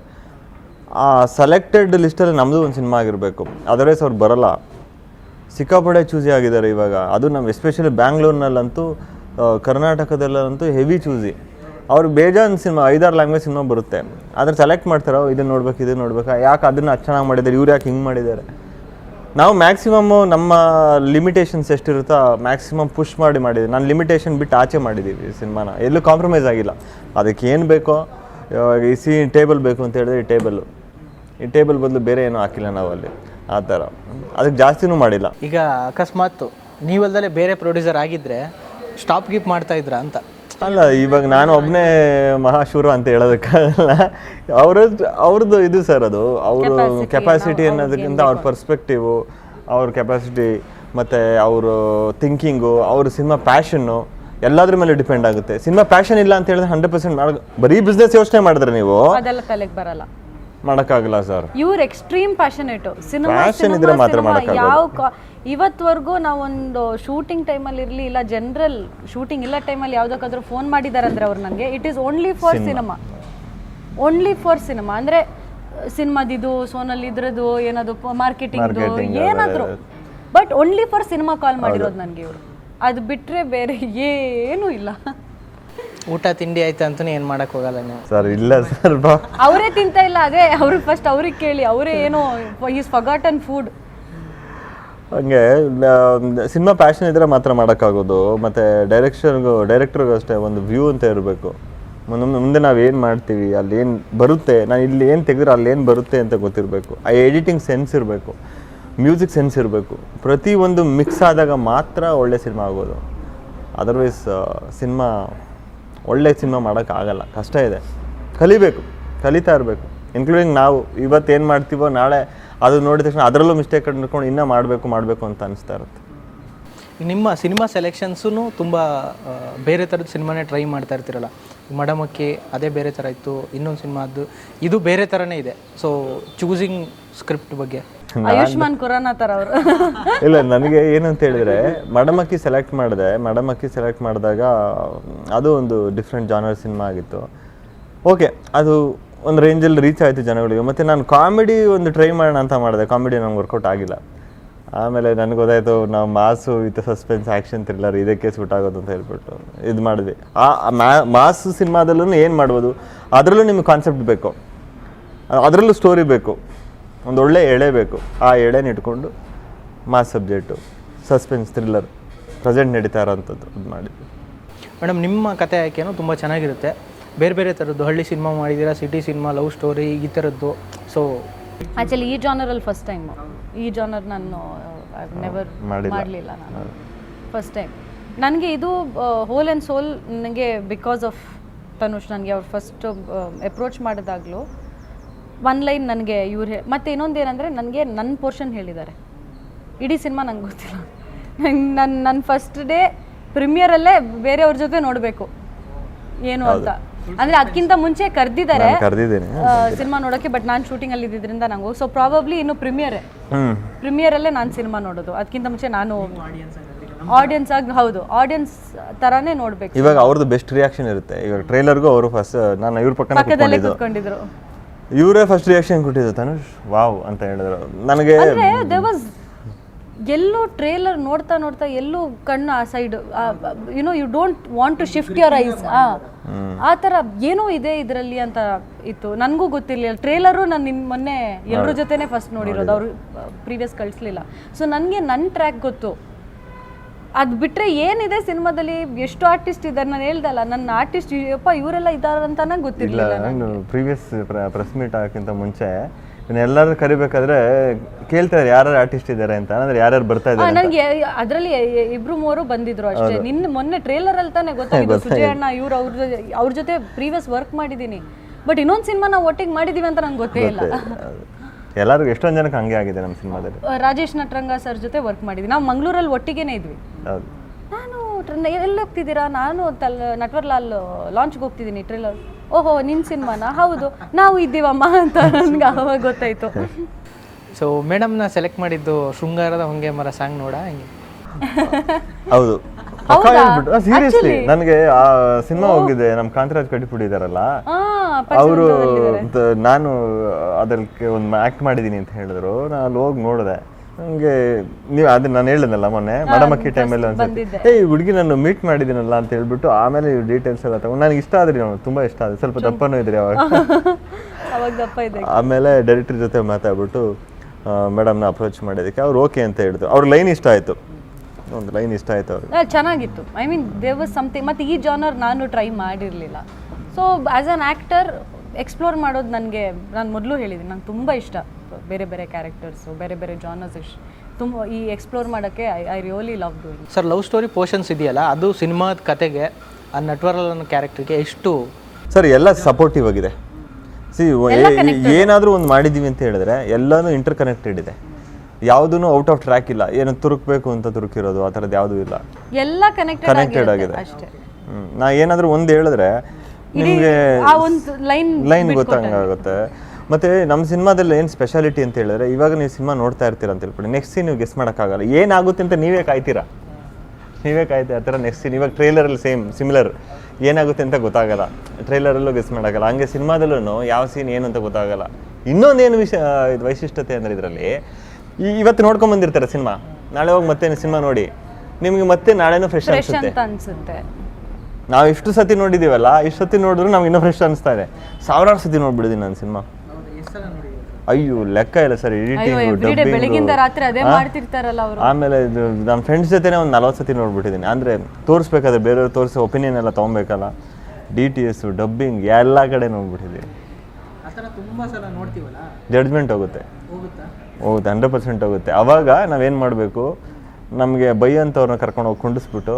ಆ ಸೆಲೆಕ್ಟೆಡ್ ಲಿಸ್ಟಲ್ಲಿ ನಮ್ಮದು ಒಂದು ಸಿನಿಮಾ ಆಗಿರಬೇಕು. ಅದರ್ವೈಸ್ ಅವ್ರು ಬರಲ್ಲ. ಸಿಕ್ಕಾಪಡೆ ಚೂಸಿ ಆಗಿದ್ದಾರೆ ಇವಾಗ. ಅದು ನಮ್ಮ ಎಸ್ಪೆಷಲಿ ಬ್ಯಾಂಗ್ಳೂರ್ನಲ್ಲಂತೂ ಕರ್ನಾಟಕದಲ್ಲಂತೂ ಹೆವಿ ಚೂಸಿ ಅವ್ರು ಬೇಜಾನ್ ಸಿನಿಮಾ, ಐದಾರು ಲ್ಯಾಂಗ್ವೇಜ್ ಸಿನಿಮಾ ಬರುತ್ತೆ. ಆದರೆ ಸೆಲೆಕ್ಟ್ ಮಾಡ್ತಾರೆ ಇದನ್ನು ನೋಡ್ಬೇಕು ಇದನ್ನು ನೋಡ್ಬೇಕಾ, ಯಾಕೆ ಅದನ್ನು ಅಷ್ಟು ಚೆನ್ನಾಗಿ ಮಾಡಿದ್ದಾರೆ, ಇವ್ರು ಯಾಕೆ ಹಿಂಗೆ ಮಾಡಿದ್ದಾರೆ? ನಾವು ಮ್ಯಾಕ್ಸಿಮಮ್ಮು ನಮ್ಮ ಲಿಮಿಟೇಷನ್ಸ್ ಎಷ್ಟಿರುತ್ತೋ ಮ್ಯಾಕ್ಸಿಮಮ್ ಪುಷ್ ಮಾಡಿ ಮಾಡಿದ್ದೀವಿ. ನಾನು ಲಿಮಿಟೇಷನ್ ಬಿಟ್ಟು ಆಚೆ ಮಾಡಿದ್ದೀವಿ ಸಿನಿಮಾನ. ಎಲ್ಲೂ ಕಾಂಪ್ರಮೈಸ್ ಆಗಿಲ್ಲ. ಅದಕ್ಕೆ ಏನು ಬೇಕೋ, ಇವಾಗ ಈ ಸಿ ಟೇಬಲ್ ಬೇಕು ಅಂತ ಹೇಳಿದ್ರೆ ಈ ಟೇಬಲ್ಲು ಈ ಟೇಬಲ್ ಬದಲು ಬೇರೆ ಏನೂ ಹಾಕಿಲ್ಲ ನಾವು ಅಲ್ಲಿ. ಆ ಥರ. ಅದಕ್ಕೆ ಜಾಸ್ತಿನೂ ಮಾಡಿಲ್ಲ. ಈಗ ಅಕಸ್ಮಾತ್ ನೀವಲ್ದಲ್ಲೇ ಬೇರೆ ಪ್ರೊಡ್ಯೂಸರ್ ಆಗಿದ್ದರೆ ಸ್ಟಾಪ್ ಗಿಪ್ ಮಾಡ್ತಾ ಇದ್ರಾ ಅಂತ? ಅಲ್ಲ ಇವಾಗ ನಾನು ಒಬ್ಬನೇ ಮಹಾಶೂರ ಅಂತ ಹೇಳೋದಕ್ಕಲ್ಲ ಅವ್ರ ಅವ್ರದ್ದು ಇದು ಸರ್ ಅದು. ಅವರು ಕೆಪಾಸಿಟಿ ಅನ್ನೋದಕ್ಕಿಂತ ಅವ್ರ ಪರ್ಸ್ಪೆಕ್ಟಿವು ಅವ್ರ ಕೆಪಾಸಿಟಿ ಮತ್ತು ಅವರು ಥಿಂಕಿಂಗು ಅವ್ರ ಸಿನಿಮಾ ಪ್ಯಾಷನ್ನು ಎಲ್ಲದ್ರ ಮೇಲೆ ಡಿಪೆಂಡ್ ಆಗುತ್ತೆ. ಸಿನಿಮಾ ಪ್ಯಾಷನ್ ಇಲ್ಲ ಅಂತ ಹೇಳಿದ್ರೆ ಹಂಡ್ರೆಡ್ ಪರ್ಸೆಂಟ್ ಮಾಡ ಬರೀ ಬಿಸ್ನೆಸ್ ಯೋಚನೆ ಮಾಡಿದ್ರೆ ನೀವು. ಬರಲ್ಲ. ಮಾಡೋಕ್ಕಾಗಲ್ಲ ಸರ್. ಇವ್ರು ಎಕ್ಸ್ಟ್ರೀಮ್ ಪ್ಯಾಷನೇಟ್ ಸಿನಿಮಾ Passion ಇದ್ರೆ ಮಾತ್ರ ಮಾಡಕ್ಕಾಗೋದು. ಯಾವ ಇವತ್ವರೆಗೂ ನಾವೊಂದು ಶೂಟಿಂಗ್ ಟೈಮಲ್ಲಿ ಇರಲಿ ಇಲ್ಲ ಜನರಲ್ ಶೂಟಿಂಗ್ ಇಲ್ಲ ಟೈಮಲ್ಲಿ ಯಾವುದಕ್ಕಾದ್ರೂ ಫೋನ್ ಮಾಡಿದ್ದಾರೆ ಅಂದ್ರೆ ಅವ್ರು ನನಗೆ it is only for cinema. Only for cinema ಅಂದ್ರೆ ಸಿನಿಮಾದಿದು ಸೋನಲ್ಲಿ ಇದ್ರದ್ದು ಏನದು ಮಾರ್ಕೆಟಿಂಗ್ದು Marketing, ಏನಾದ್ರು. But only for cinema call ಮಾಡಿರೋದು ನನಗೆ ಇವರು. ಅದು ಬಿಟ್ರೆ ಬೇರೆ ಏನೂ ಇಲ್ಲ. ಊಟ ತಿಂಡಿ ಆಯ್ತು ಅಂತ ಏನು ಮಾಡಕ್ ಹೋಗಲ್ಲ ನೀವು. ಸರ್ ಇಲ್ಲ ಸರ್ ಬಾ. ಅವರೇ ತಿಂತ ಇಲ್ಲ ಅದೇ ಅವ್ರಿಗೆ ಫಸ್ಟ್ ಅವ್ರಿಗೆ ಕೇಳಿ ಅವರೇ ಏನೋ ಈಸ್ ಫಗಾಟನ್ ಫುಡ್ ಹಂಗೆ ಸಿನಿಮಾ ಪ್ಯಾಷನ್ ಇದ್ರೆ ಮಾತ್ರ ಮಾಡೋಕ್ಕಾಗೋದು ಮತ್ತು ಡೈರೆಕ್ಷನ್ಗೂ ಡೈರೆಕ್ಟರ್ಗೂ ಅಷ್ಟೇ ಒಂದು ವ್ಯೂ ಅಂತ ಇರಬೇಕು. ಮುಂದೆ ಮುಂದೆ ನಾವು ಏನು ಮಾಡ್ತೀವಿ ಅಲ್ಲಿ ಏನು ಬರುತ್ತೆ ನಾನು ಇಲ್ಲಿ ಏನು ತೆಗೆದ್ರೆ ಅಲ್ಲಿ ಏನು ಬರುತ್ತೆ ಅಂತ ಗೊತ್ತಿರಬೇಕು. ಆ ಎಡಿಟಿಂಗ್ ಸೆನ್ಸ್ ಇರಬೇಕು ಮ್ಯೂಸಿಕ್ ಸೆನ್ಸ್ ಇರಬೇಕು. ಪ್ರತಿ ಒಂದು ಮಿಕ್ಸ್ ಆದಾಗ ಮಾತ್ರ ಒಳ್ಳೆ ಸಿನಿಮಾ ಆಗೋದು. ಅದರ್ವೈಸ್ ಸಿನಿಮಾ ಒಳ್ಳೆ ಸಿನಿಮಾ ಮಾಡೋಕ್ಕಾಗಲ್ಲ. ಕಷ್ಟ ಇದೆ. ಕಲಿಬೇಕು. ಕಲಿತಾ ಇರಬೇಕು. ಇನ್ಕ್ಲೂಡಿಂಗ್ ನಾವು ಏನು ಮಾಡ್ತೀವೋ ನಾಳೆ ಅದು ನೋಡಿದ ತಕ್ಷಣ ಅದರಲ್ಲೂ ಮಿಸ್ಟೇಕ್ ಕಂಡುಕೊಂಡು ಇನ್ನೂ ಮಾಡಬೇಕು ಮಾಡಬೇಕು ಅಂತ ಅನಿಸ್ತಾ ಇರುತ್ತೆ. ನಿಮ್ಮ ಸಿನಿಮಾ ಸೆಲೆಕ್ಷನ್ಸೂ ತುಂಬ ಬೇರೆ ಥರದ ಸಿನಿಮಾನೇ ಟ್ರೈ ಮಾಡ್ತಾ ಇರ್ತೀರಲ್ಲ. ಮಡಮಕ್ಕಿ ಅದೇ ಬೇರೆ ಥರ ಇತ್ತು, ಇನ್ನೊಂದು ಸಿನಿಮಾದ್ದು ಇದು ಬೇರೆ ಥರನೇ ಇದೆ. ಸೊ ಚೂಸಿಂಗ್ ಸ್ಕ್ರಿಪ್ಟ್ ಬಗ್ಗೆ. ಆಯುಷ್ಮಾನ್ ಖುರಾನ ತರ ಅವರು. ಇಲ್ಲ ನನಗೆ ಏನು ಅಂತ ಹೇಳಿದ್ರೆ ಮಡಮಕ್ಕಿ ಸೆಲೆಕ್ಟ್ ಮಾಡಿದೆ. ಮಡಮಕ್ಕಿ ಸೆಲೆಕ್ಟ್ ಮಾಡಿದಾಗ ಅದು ಒಂದು ಡಿಫ್ರೆಂಟ್ ಜಾನರ್ ಸಿನಿಮಾ ಆಗಿತ್ತು. ಓಕೆ ಅದು ಒಂದು ರೇಂಜಲ್ಲಿ ರೀಚ್ ಆಯಿತು ಜನಗಳಿಗೆ. ಮತ್ತು ನಾನು ಕಾಮಿಡಿ ಒಂದು ಟ್ರೈ ಮಾಡೋಣ ಅಂತ ಮಾಡಿದೆ. ಕಾಮಿಡಿ ನಂಗೆ ವರ್ಕೌಟ್ ಆಗಿಲ್ಲ. ಆಮೇಲೆ ನನಗೆ ಗೊತ್ತಾಯಿತು ನಾವು mass with suspense action thriller ಇದಕ್ಕೆ ಸೂಟ್ ಆಗೋದು ಅಂತ ಹೇಳ್ಬಿಟ್ಟು ಇದು ಮಾಡಿದ್ವಿ. ಆ ಮಾಸು ಸಿನಿಮಾದಲ್ಲೂ ಏನು ಮಾಡ್ಬೋದು? ಅದರಲ್ಲೂ ನಿಮಗೆ ಕಾನ್ಸೆಪ್ಟ್ ಬೇಕು. ಅದರಲ್ಲೂ ಸ್ಟೋರಿ ಬೇಕು. ಒಂದು ಒಳ್ಳೆ ಎಳೆ ಬೇಕು. ಆ ಎಳೆನ ಇಟ್ಕೊಂಡು mass subject suspense thriller present ನಡೀತಾ ಇರೋಂಥದ್ದು ಇದು ಮಾಡಿದ್ವಿ. ಮೇಡಮ್ ನಿಮ್ಮ ಕತೆ ಆಯ್ಕೆನೂ ತುಂಬ ಚೆನ್ನಾಗಿರುತ್ತೆ. ಬೇರೆ ಬೇರೆ ಥರದ್ದು ಹಳ್ಳಿ ಸಿನಿಮಾ ಮಾಡಿದ್ದೀರಾ ಸಿಟಿ ಸಿನಿಮಾ ಲವ್ ಸ್ಟೋರಿ ಈ ಥರದ್ದು? ಸೊ ಆ್ಯಕ್ಚುಲಿ ಈ ಜಾನರಲ್ಲಿ ಫಸ್ಟ್ ಟೈಮ್ ಈ ಜಾನರ್ ನಾನು ನೆವರ್ ಮಾಡಿಲ್ಲ. ಮಾಡಲಿಲ್ಲ ನಾನು. ಫಸ್ಟ್ ಟೈಮ್ ನನಗೆ ಇದು ಹೋಲ್ ಆ್ಯಂಡ್ ಸೋಲ್ ನನಗೆ ಬಿಕಾಸ್ ಆಫ್ ತನುಷ್ ನನಗೆ ಅವ್ರು ಫಸ್ಟ್ ಅಪ್ರೋಚ್ ಮಾಡಿದಾಗಲೂ ಒನ್ ಲೈನ್ ನನಗೆ ಇವ್ರು ಮತ್ತೆ ಮತ್ತು ಇನ್ನೊಂದು ಏನಂದರೆ ನನಗೆ ನನ್ನ ಪೋರ್ಷನ್ ಹೇಳಿದ್ದಾರೆ. ಇಡೀ ಸಿನಿಮಾ ನಂಗೆ ಗೊತ್ತಿಲ್ಲ. ನನ್ನ ನನ್ನ ಫಸ್ಟ್ ಡೇ ಪ್ರೀಮಿಯರಲ್ಲೇ ಬೇರೆಯವ್ರ ಜೊತೆ ನೋಡಬೇಕು. ಏನು ಅಂತ. ಅಂದರೆ ಅದಕ್ಕಿಂತ ಮುಂಚೆ ಕರೆದಿದ್ದಾರೆ ಸಿನಿಮಾ ನೋಡೋಕ್ಕೆ ಬಟ್ ನಾನು ಶೂಟಿಂಗಲ್ಲಿ ಇದ್ದಿದ್ದರಿಂದ ನಂಗೆ ಸೊ ಪ್ರಾಬಬ್ಲಿ ಇನ್ನು ಪ್ರೀಮಿಯರೇ ಪ್ರೀಮಿಯರ್ ಪ್ರೀಮಿಯರಲ್ಲೇ ನಾನು ಸಿನಿಮಾ ನೋಡೋದು. ಅದಕ್ಕಿಂತ ಮುಂಚೆ ನಾನು ಆಡಿಯನ್ಸ್ ಆಗಿ ಹೌದು. ಆಡಿಯನ್ಸ್ ತರಾನೇ ನೋಡ್ಬೇಕು. ಇವಾಗ ಅವ್ರದ್ದು ಬೆಸ್ಟ್ ರಿಯಾಕ್ಷನ್ ಇರುತ್ತೆ. ಇವಾಗ ಟ್ರೈಲರ್ಗೂ ಅವರು ಫಸ್ಟ್ ನಾನು ಇವ್ರ ಪಕ್ಕದಲ್ಲಿ ಕೂತ್ಕೊಂಡಿದ್ರು. ಇವರೇ ಫಸ್ಟ್ ರಿಯಾಕ್ಷನ್ ಕೊಟ್ಟಿದ್ದು ತನುಷ್. ವಾವ್ ಅಂತ ಹೇಳಿದ್ರು. ನನಗೆ ಅಂದ್ರೆ ದೇ ವಾಸ್ ಎಲ್ಲೂ ಟ್ರೇಲರ್ ನೋಡ್ತಾ ನೋಡ್ತಾ ಎಲ್ಲೂ ಕಣ್ಣು ಆ side you know you don't want to shift your eyes ಆ ಥರ ಏನೋ ಇದೆ ಇದರಲ್ಲಿ ಅಂತ ಇತ್ತು. ನನಗೂ ಗೊತ್ತಿರಲಿಲ್ಲ. ಟ್ರೇಲರು ನಾನು ನಿನ್ನ ಮೊನ್ನೆ ಎಲ್ಲರ ಜೊತೆನೇ ಫಸ್ಟ್ ನೋಡಿರೋದು. ಅವರು ಪ್ರೀವಿಯಸ್ ಕಳಿಸ್ಲಿಲ್ಲ. ಸೊ ನನಗೆ ನನ್ನ ಟ್ರ್ಯಾಕ್ ಗೊತ್ತು. ಅದು ಬಿಟ್ಟರೆ ಏನಿದೆ ಸಿನಿಮಾದಲ್ಲಿ? ಎಷ್ಟು ಆರ್ಟಿಸ್ಟ್ ಇದ್ದಾರೆ ನಾನು ಹೇಳ್ದಲ್ಲ ನನ್ನ ಆರ್ಟಿಸ್ಟ್ ಅಪ್ಪ ಇವರೆಲ್ಲ ಇದ್ದಾರೆ ಅಂತಾನೆ ಇಲ್ಲ ಗೊತ್ತಿರಲಿಲ್ಲ ನಾನು ಪ್ರೀವಿಯಸ್ ಪ್ರೆಸ್ ಮೀಟ್ ಆಗೋಕ್ಕಿಂತ ಮುಂಚೆ ಎಲ್ಲರೂ ಕರಿಬೇಕಾದ್ರೆ ಕೇಳ್ತಾರೆ ಯಾರು ಆರ್ಟಿಸ್ಟ್ ಇದ್ದಾರೆ ಅಂತ. ಅಂದ್ರೆ ಯಾರ್ಯಾರು ಬರ್ತಾ ಇದ್ದಾರೆ. ನನಗೆ ಅದರಲ್ಲಿ ಇಬ್ರು ಮೂವರು ಬಂದಿದ್ರು ಅಷ್ಟೇ. ನಿನ್ನ ಮೊನ್ನೆ ಟ್ರೇಲರ್ ಅಲ್ಲಿ ತಾನೇ ಗೊತ್ತಾಗಿದ್ದು ಸುಜಯ್ ಅಣ್ಣ ಇವ್ರು ಅವ್ರ ಜೊತೆ ಅವ್ರ ಜೊತೆ ಪ್ರೀವಿಯಸ್ ವರ್ಕ್ ಮಾಡಿದ್ದೀನಿ. ಬಟ್ ಇನ್ನೊಂದು ಸಿನಿಮಾ ನಾವು ಒಟ್ಟಿಗೆ ಮಾಡಿದೀವಿ ಅಂತ ನಂಗೆ ಗೊತ್ತೇ ಇಲ್ಲ. ಎಲ್ಲರಿಗೂ ಎಷ್ಟೊಂದು ಜನಕ್ಕೆ ಹಂಗೆ ಆಗಿದೆ ನಮ್ಮ ಸಿನಿಮಾದಲ್ಲಿ? ರಾಜೇಶ್ ನಟರಂಗ ಸರ್ ಜೊತೆ ವರ್ಕ್ ಮಾಡಿದ್ವಿ. ನಾವು ಮಂಗಳೂರಲ್ಲಿ ಒಟ್ಟಿಗೆನೇ ಇದ್ವಿ. ಹೌದು. ನಾನು ಟ್ರ- ಎಲ್ಲಿ ಹೋಗ್ತಿದ್ದೀರಾ? ನಾನು ತಲ್ ನಟ್ವರ್ಲಾಲ್ ಲಾಂಚ್ಗೆ ಹೋಗ್ತಿದ್ದೀನಿ ಟ್ರೇಲರ್ ಓಹೋ ನಿನ್ನ ಸಿನಿಮಾನ? ಹೌದು ನಾವು ಇದ್ದೀವಮ್ಮ ಅಂತ ನನಗೆ ಅವಾಗ ಗೊತ್ತಾಯ್ತು. ಸೊ ಮೇಡಮ್ನ ಸೆಲೆಕ್ಟ್ ಮಾಡಿದ್ದು ಶೃಂಗಾರದ ಹೊಂಗೆ ಮರ ಸಾಂಗ್ ನೋಡ? ಹಂಗೆ? ಹೌದು. ಸೀರಿಯಸ್ಲಿ ನನಗೆ ಆ ಸಿನಿಮಾ ಹೋಗಿದೆ. ನಮ್ಮ ಕಾಂತರಾಜ್ ಇದಾರಲ್ಲ ಆ, ಅವರು ನಾನು ಅದಕ್ಕೆ ಒಂದು ಆಕ್ಟ್ ಮಾಡಿದ್ದೀನಿ ಅಂತ ಹೇಳಿದ್ರು. ನಾನು ಅಲ್ಲಿ ಹೋಗಿ ನೋಡಿದೆ. ನನಗೆ ನೀವು ಅದನ್ನ ನಾನು ಹೇಳಿದ್ನಲ್ಲ ಮೊನ್ನೆ ಮಡಮಕ್ಕಿ ಟೈಮಲ್ಲಿ ಅನ್ಸುತ್ತೆ ಏ ಈ ಹುಡುಗಿ ನಾನು ಮೀಟ್ ಮಾಡಿದ್ದೀನಲ್ಲ ಅಂತ ಹೇಳ್ಬಿಟ್ಟು ಆಮೇಲೆ ಡೀಟೇಲ್ಸ್ ಎಲ್ಲ ತಗೊಂಡು ನನಗೆ ಇಷ್ಟ ಆದ್ರಿ ನಾನು ತುಂಬಾ ಇಷ್ಟ ಆದ್ರೆ ಸ್ವಲ್ಪ ದಪ್ಪನೂ ಇದ್ರಿ ಅವಾಗ. ಆಮೇಲೆ ಡೈರೆಕ್ಟರ್ ಜೊತೆ ಮಾತಾಡ್ಬಿಟ್ಟು ಮೇಡಮ್ನ ಅಪ್ರೋಚ್ ಮಾಡಿದ್ದಕ್ಕೆ ಅವ್ರು ಓಕೆ ಅಂತ ಹೇಳಿದ್ರು. ಅವ್ರ ಲೈನ್ ಇಷ್ಟ ಆಯ್ತು. ಒಂದು ಲೈನ್ ಇಷ್ಟ ಆಯ್ತು ಅವ್ರಿಗೆ. ಚೆನ್ನಾಗಿತ್ತು. I mean there was something ಮತ್ತು ಈ ಜಾನರ್ ನಾನು ಟ್ರೈ ಮಾಡಿರಲಿಲ್ಲ. So as an actor explore ಮಾಡೋದು ನನಗೆ ನಾನು ಮೊದಲು ಹೇಳಿದ್ದೀನಿ. ನಂಗೆ ತುಂಬ ಇಷ್ಟ ಬೇರೆ ಬೇರೆ ಕ್ಯಾರೆಕ್ಟರ್ಸು ಬೇರೆ ಬೇರೆ ಜಾನರ್ಸ್ ಇಷ್ಟ ತುಂಬ ಈ ಎಕ್ಸ್ಪ್ಲೋರ್ ಮಾಡೋಕ್ಕೆ I I really love doing sir love story portions ಇದೆಯಲ್ಲ ಅದು ಸಿನಿಮಾದ ಕತೆಗೆ ಆ ನಟ್ವರಲ್ ಅನ್ನೋ ಕ್ಯಾರೆಕ್ಟರ್ಗೆ ಎಷ್ಟು ಸರ್ ಎಲ್ಲ ಸಪೋರ್ಟಿವ್ ಆಗಿದೆ. ಸಿ ಏನಾದರೂ ಒಂದು ಮಾಡಿದ್ದೀವಿ ಅಂತ ಹೇಳಿದ್ರೆ ಎಲ್ಲನೂ ಇಂಟರ್ ಕನೆಕ್ಟೆಡ್ ಇದೆ. ಯಾವುದೂ ಔಟ್ ಆಫ್ ಟ್ರ್ಯಾಕ್ ಇಲ್ಲ. ಏನು ತುರುಕ್ಬೇಕು ಅಂತ ತುರುಕಿರೋದು ಆ ಥರದ್ದು ಯಾವುದೂ ಇಲ್ಲ. ಎಲ್ಲ ಕನೆಕ್ಟೆಡ್ ಕನೆಕ್ಟೆಡ್ ಆಗಿದೆ ಅಷ್ಟೇ. ನಾ ಏನಾದರೂ ಒಂದು ಹೇಳಿದ್ರೆ ನಿಮಗೆ ಆ ಒಂದು ಲೈನ್ ಲೈನ್ ಗೊತ್ತಂಗಾಗುತ್ತೆ ಮತ್ತೆ ನಮ್ಮ ಸಿನಿಮಾದಲ್ಲಿ ಏನು ಸ್ಪೆಷಾಲಿಟಿ ಅಂತ ಹೇಳಿದ್ರೆ ಇವಾಗ ನೀವು ಸಿನಿಮಾ ನೋಡ್ತಾ ಇರ್ತೀರ ಅಂತ ಹೇಳ್ಬಿಡಿ. ನೆಕ್ಸ್ಟ್ ಸೀನ್ ನೀವು ಗೆಸ್ ಮಾಡೋಕ್ಕಾಗಲ್ಲ. ಏನಾಗುತ್ತೆ ಅಂತ ನೀವೇ ಕಾಯ್ತೀರಾ? ನೀವೇ ಕಾಯ್ತೀ ಆ ಥರ ನೆಕ್ಸ್ಟ್ ಸೀನ್ ಇವಾಗ ಟ್ರೈಲರಲ್ಲಿ ಸೇಮ್ ಸಿಮಿಲರ್ ಏನಾಗುತ್ತೆ ಅಂತ ಗೊತ್ತಾಗಲ್ಲ. ಟ್ರೈಲರಲ್ಲೂ ಗೆಸ್ ಮಾಡೋಕ್ಕಲ್ಲ ಹಂಗೆ ಸಿನಿಮಾದಲ್ಲೂ ಯಾವ ಸೀನ್ ಏನು ಅಂತ ಗೊತ್ತಾಗಲ್ಲ. ಇನ್ನೊಂದೇನು ವಿಷಯ ಇದು ವೈಶಿಷ್ಟ್ಯತೆ ಅಂದರೆ ಇದರಲ್ಲಿ ಈ ಇವತ್ತು ನೋಡ್ಕೊಂಡ್ಬಂದಿರ್ತಾರೆ ಸಿನಿಮಾ? ನಾಳೆ ಹೋಗಿ ಮತ್ತೆ ಸಿನಿಮಾ ನೋಡಿ. ನಿಮಗೆ ಮತ್ತೆ ನಾಳೆನೂ ಫ್ರೆಶ್ ಅನ್ಸುತ್ತೆ. ನಾವು ಇಷ್ಟು ಸತಿ ನೋಡಿದ್ದೀವಲ್ಲ ಇಷ್ಟು ಸತಿ ನೋಡಿದ್ರು ನಮ್ಗೆ ಇನ್ನೂ ಫ್ರೆಶ್ ಅನಿಸ್ತಾ ಇದೆ. ಸಾವಿರಾರು ಸತಿ ನೋಡ್ಬಿಡಿದೀನಿ ನಾನು ಸಿನಿಮಾ. ಅಯ್ಯೋ ಲೆಕ್ಕ ಇಲ್ಲ ಸರ್ ಎಡಿಟಿಂಗ್ ರಾತ್ರಿ ಅದೇ ಮಾಡ್ತಿರ್ತಾರಲ್ಲ ಅವರು. ಆಮೇಲೆ ಇದು ನಮ್ಮ ಫ್ರೆಂಡ್ಸ್ ಜೊತೆನೇ ಒಂದು ನಲ್ವತ್ತು ಸತಿ ನೋಡ್ಬಿಟ್ಟಿದ್ದೀನಿ ಅಂದರೆ ತೋರಿಸ್ಬೇಕಾದ್ರೆ ಬೇರೆಯವ್ರು ತೋರಿಸಿ ಒಪಿನಿಯನ್ ಎಲ್ಲ ತೊಗೊಬೇಕಲ್ಲ. ಡಿ ಟಿ ಎಸ್ ಡಬ್ಬಿಂಗ್ ಎಲ್ಲ ಕಡೆ ನೋಡ್ಬಿಟ್ಟಿದ್ದೀನಿ ಜಡ್ಜ್ಮೆಂಟ್ ಹೋಗುತ್ತೆ. ಹೋಗುತ್ತಾ? ಹೋಗುತ್ತೆ ಹಂಡ್ರೆಡ್ ಪರ್ಸೆಂಟ್ ಹೋಗುತ್ತೆ. ಅವಾಗ ನಾವೇನು ಮಾಡಬೇಕು? ನಮಗೆ ಬೈ ಅಂತವ್ರನ್ನ ಕರ್ಕೊಂಡು ಹೋಗಿ ಕುಂಡಿಸ್ಬಿಟ್ಟು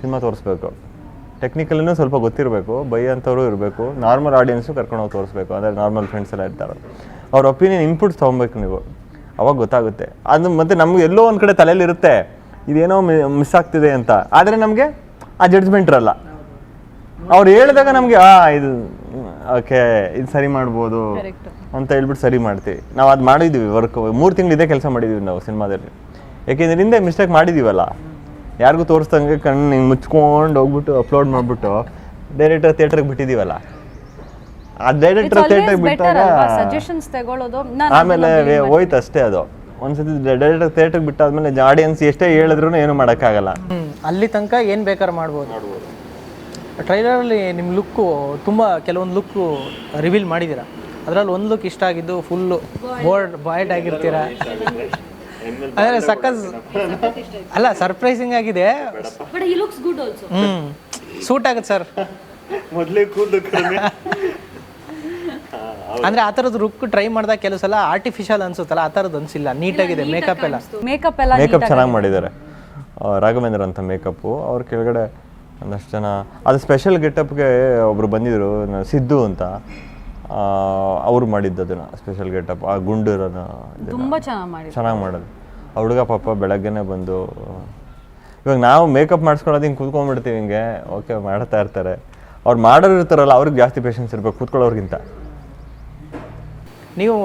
ಸಿನಿಮಾ ತೋರಿಸ್ಬೇಕು. ಟೆಕ್ನಿಕಲಿನೂ ಸ್ವಲ್ಪ ಗೊತ್ತಿರಬೇಕು ಬೈ ಇರಬೇಕು ನಾರ್ಮಲ್ ಆಡಿಯನ್ಸು ಕರ್ಕೊಂಡು ಹೋಗಿ ತೋರಿಸ್ಬೇಕು ಅಂದರೆ ನಾರ್ಮಲ್ ಫ್ರೆಂಡ್ಸ್ ಎಲ್ಲ ಇರ್ತಾರೆ ಅವ್ರ ಒಪಿನಿಯನ್ ಇನ್ಪುಟ್ಸ್ ತೊಗೊಬೇಕು ನೀವು. ಅವಾಗ ಗೊತ್ತಾಗುತ್ತೆ. ಅದು ಮತ್ತೆ ನಮ್ಗೆ ಎಲ್ಲೋ ಒಂದು ಕಡೆ ತಲೆಯಲ್ಲಿರುತ್ತೆ ಇದೇನೋ ಮಿಸ್ ಆಗ್ತಿದೆ ಅಂತ. ಆದರೆ ನಮಗೆ ಆ ಜಡ್ಜ್ಮೆಂಟ್ ಇರಲ್ಲ. ಅವ್ರು ಹೇಳಿದಾಗ ನಮಗೆ ಆ ಇದು ಓಕೆ ಇದು ಸರಿ ಮಾಡ್ಬೋದು ಅಂತ ಹೇಳ್ಬಿಟ್ಟು ಸರಿ ಮಾಡ್ತೀವಿ. ನಾವು ಅದು ಮಾಡಿದ್ದೀವಿ ವರ್ಕ್ ಮೂರು ತಿಂಗಳು ಇದೇ ಕೆಲಸ ಮಾಡಿದ್ದೀವಿ ನಾವು ಸಿನಿಮಾದಲ್ಲಿ. ಯಾಕೆಂದ್ರೆ ಹಿಂದೆ ಮಿಸ್ಟೇಕ್ ಮಾಡಿದ್ದೀವಲ್ಲ ಯಾರಿಗೂ ತೋರಿಸ್ದಂಗೆ ಕಣ್ಣು ಹಿಂಗೆ ಮುಚ್ಕೊಂಡು ಹೋಗ್ಬಿಟ್ಟು ಅಪ್ಲೋಡ್ ಮಾಡಿಬಿಟ್ಟು ಡೈರೆಕ್ಟರ್ ಥಿಯೇಟ್ರಿಗೆ ಬಿಟ್ಟಿದ್ದೀವಲ್ಲ ಆ ಡೈರೆಕ್ಟರ್ ಥಿಯೇಟ್ರಿಗೆ ಬಿಟ್ಟಾಗ ಸಜೆಷನ್ಸ್ ತಗೊಳ್ಳೋದು ನಾನು ಆಮೇಲೆ ಹೋಯ್ತು ಅಷ್ಟೇ ಅದು. ಒಂದ್ಸತಿ ಡೈರೆಕ್ಟರ್ ಥಿಯೇಟ್ರಿಗೆ ಬಿಟ್ಟಾದ್ಮೇಲೆ ಆಡಿಯನ್ಸ್ ಎಷ್ಟೇ ಹೇಳಿದ್ರು ಏನು ಮಾಡೋಕ್ಕಾಗಲ್ಲ. ಅಲ್ಲಿ ತನಕ ಏನು ಬೇಕಾದ್ರೆ ಮಾಡ್ಬೋದು. ಟ್ರೈಲರಲ್ಲಿ ನಿಮ್ಮ ಲುಕ್ಕು ತುಂಬ ಕೆಲವೊಂದು ಲುಕ್ಕು ರಿವೀಲ್ ಮಾಡಿದ್ದೀರಾ ಅದರಲ್ಲಿ ಒಂದು ಲುಕ್ ಇಷ್ಟ ಆಗಿದ್ದು ಫುಲ್ಲು ಬೋರ್ಡ್ ಬಾಯ್ಡ್ ಆಗಿರ್ತೀರಾ. ಅಂದರೆ ಸಕ್ಕತ್ ಅಲ್ಲ ಸರ್ಪ್ರೈಸಿಂಗ್ ಆಗಿದೆ. ಬಟ್ ಲುಕ್ಸ್ ಗುಡ್ ಆಲ್ಸೋ ಹ್ಞೂ ಸೂಟ್ ಆಗುತ್ತೆ ಸರ್. ಮೊದಲೇ ಕೂದಲು ಅಂದ್ರೆ ಆ ಥರದ್ದು ರುಕ್ ಟ್ರೈ ಮಾಡಿದಾಗ ಕೆಲವು ಸಲ ಆರ್ಟಿಫಿಷಿಯಲ್ ಅನ್ಸುತ್ತಲ್ಲ ಆ ಥರದ್ದು ಅನ್ಸಿಲ್ಲ. ನೀಟಾಗಿದೆ ಮೇಕಪ್ ಎಲ್ಲ. ಮೇಕಪ್ ಎಲ್ಲ ಮೇಕಪ್ ಚೆನ್ನಾಗಿ ಮಾಡಿದ್ದಾರೆ. ರಾಘವೇಂದ್ರ ಅಂತ ಮೇಕಪ್ಪು ಅವ್ರ ಕೆಳಗಡೆ ಒಂದಷ್ಟು ಜನ ಅದು ಸ್ಪೆಷಲ್ ಗೆಟಪ್ಗೆ ಒಬ್ರು ಬಂದಿದ್ರು ಸಿದ್ದು ಅಂತ. ಅವ್ರು ಮಾಡಿದ್ದು ಅದನ್ನ ಸ್ಪೆಷಲ್ ಗೆಟಪ್ ಆ ಗುಂಡೂರನ್ನ ತುಂಬಾ ಚೆನ್ನಾಗಿ ಮಾಡಿ ಚೆನ್ನಾಗಿ ಮಾಡೋದು ಆ ಹುಡುಗ ಪಾಪ ಬೆಳಗ್ಗೆನೆ ಬಂದು ಇವಾಗ ನಾವು ಮೇಕಪ್ ಮಾಡಿಸ್ಕೊಳೋದು ಹಿಂಗೆ ಕೂತ್ಕೊಂಡ್ಬಿಡ್ತೀವಿ ಹಿಂಗೆ ಓಕೆ ಮಾಡ್ತಾ ಇರ್ತಾರೆ. ಅವ್ರು ಮಾಡೋರು ಇರ್ತಾರಲ್ಲ ಅವ್ರಿಗೆ ಜಾಸ್ತಿ ಪೇಷನ್ಸ್ ಇರಬೇಕು ಕೂತ್ಕೊಳ್ಳೋರ್ಗಿಂತ. ನೀವು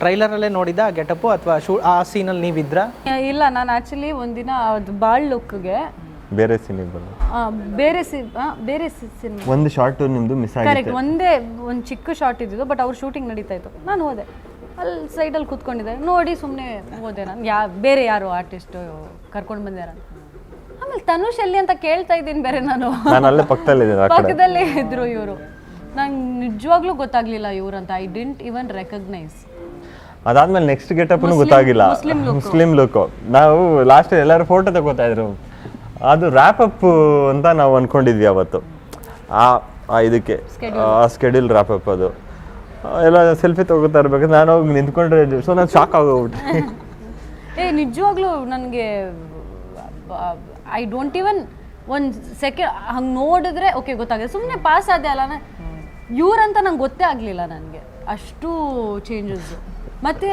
ಟ್ರೈಲರಲ್ಲೇ ನೋಡಿದ ಗೆಟಪ್ಪು ಅಥವಾ ಶೂ ಆ ಸೀನಲ್ಲಿ ನೀವಿದ್ರಾ? ಇಲ್ಲ ನಾನು ಆ್ಯಕ್ಚುಲಿ ಒಂದಿನ ಅದು ಬಾಳ್ ಲುಕ್ಗೆ ಬೇರೆ ಸಿನಿಮಾ ಬೇರೆ ಸಿ ಬೇರೆ ಸಿನಿಮಾ. ಒಂದು ಶಾರ್ಟ್ ನಿಮ್ದು ಮಿಸ್ ಆಗಿದೆ ಕರೆಕ್ಟ್ ಒಂದೇ ಒಂದು ಚಿಕ್ಕ ಶಾರ್ಟ್ ಇದ್ದಿದ್ದು ಬಟ್ ಅವ್ರ ಶೂಟಿಂಗ್ ನಡೀತಾ ಇತ್ತು. ನಾನು ಹೋದೆ. ಅಲ್ಲಿ ಸೈಡಲ್ಲಿ ಕೂತ್ಕೊಂಡಿದ್ದೆ. ನೋಡಿ ಸುಮ್ಮನೆ ಹೋದೆ ನಾನು. ಯಾ ಬೇರೆ ಯಾರು ಆರ್ಟಿಸ್ಟ್ ಕರ್ಕೊಂಡು ಬಂದ್ಯಾರ ಆಮೇಲೆ ತನುಷ್ ಎಲ್ಲಿ ಅಂತ ಕೇಳ್ತಾ ಇದ್ದೀನಿ ಬೇರೆ ನಾನು. ನಾನು ಅಲ್ಲೇ ಪಕ್ಕದಲ್ಲಿದ್ದೀನಿ ಆ ಕಡೆ. ಪಕ್ಕದಲ್ಲೇ ಇದ್ರು ಇವರು. ನಂಗೆ ನಿಜವಾಗ್ಲೂ ಗೊತ್ತಾಗ್ಲಿಲ್ಲ ಇವ್ರಂತ ಐ ಡಿಂಟ್ ಇವನ್ ರೆಕಗ್ನೈಸ್ ಅದಾದ್ಮೇಲೆ ನೆಕ್ಸ್ಟ್ ಗೆಟಪ್ನು ಗೊತ್ತಾಗಿಲ್ಲ. ಮುಸ್ಲಿಂ ಲುಕ್ ನಾವು ಲಾಸ್ಟ್ ಎಲ್ಲರೂ ಫೋಟೋ ತಗೋತಾ ಇದ್ರು. ಅದು ರ್ಯಾಪ್ ಅಪ್ ಅಂತ ನಾವು ಅನ್ಕೊಂಡಿದ್ವಿ ಅವತ್ತು. ಆ ಆ ಇದಕ್ಕೆ ಆ ಸ್ಕೆಡ್ಯೂಲ್ ರ್ಯಾಪ್ ಅಪ್ ಅದು. ಎಲ್ಲ ಸೆಲ್ಫಿ ತಗೋತಾ ಇರ್ಬೇಕು. ನಾನು ಹೋಗಿ ನಿಂತ್ಕೊಂಡ್ರೆ ಸೊ ನಾನು ಶಾಕ್ ಆಗೋಗ್ಬಿಟ್ಟೆ. ಏ ನಿಜವಾಗ್ಲೂ ನನಗೆ ಐ ಡೋಂಟ್ ಇವನ್ ಒಂದು ಸೆಕೆಂಡ್ ಹಂಗೆ ನೋಡಿದ್ರೆ ಓಕೆ ಗೊತ್ತಾಗುತ್ತೆ ಸುಮ್ಮನೆ ಪಾಸ್ ಆದೆ ಅಲ್ಲ ಅಂತ ನಂಗೆ ಗೊತ್ತೇ ಆಗಲಿಲ್ಲ ನನಗೆ. ಅಷ್ಟು ಚೇಂಜಸ್ ಮತ್ತು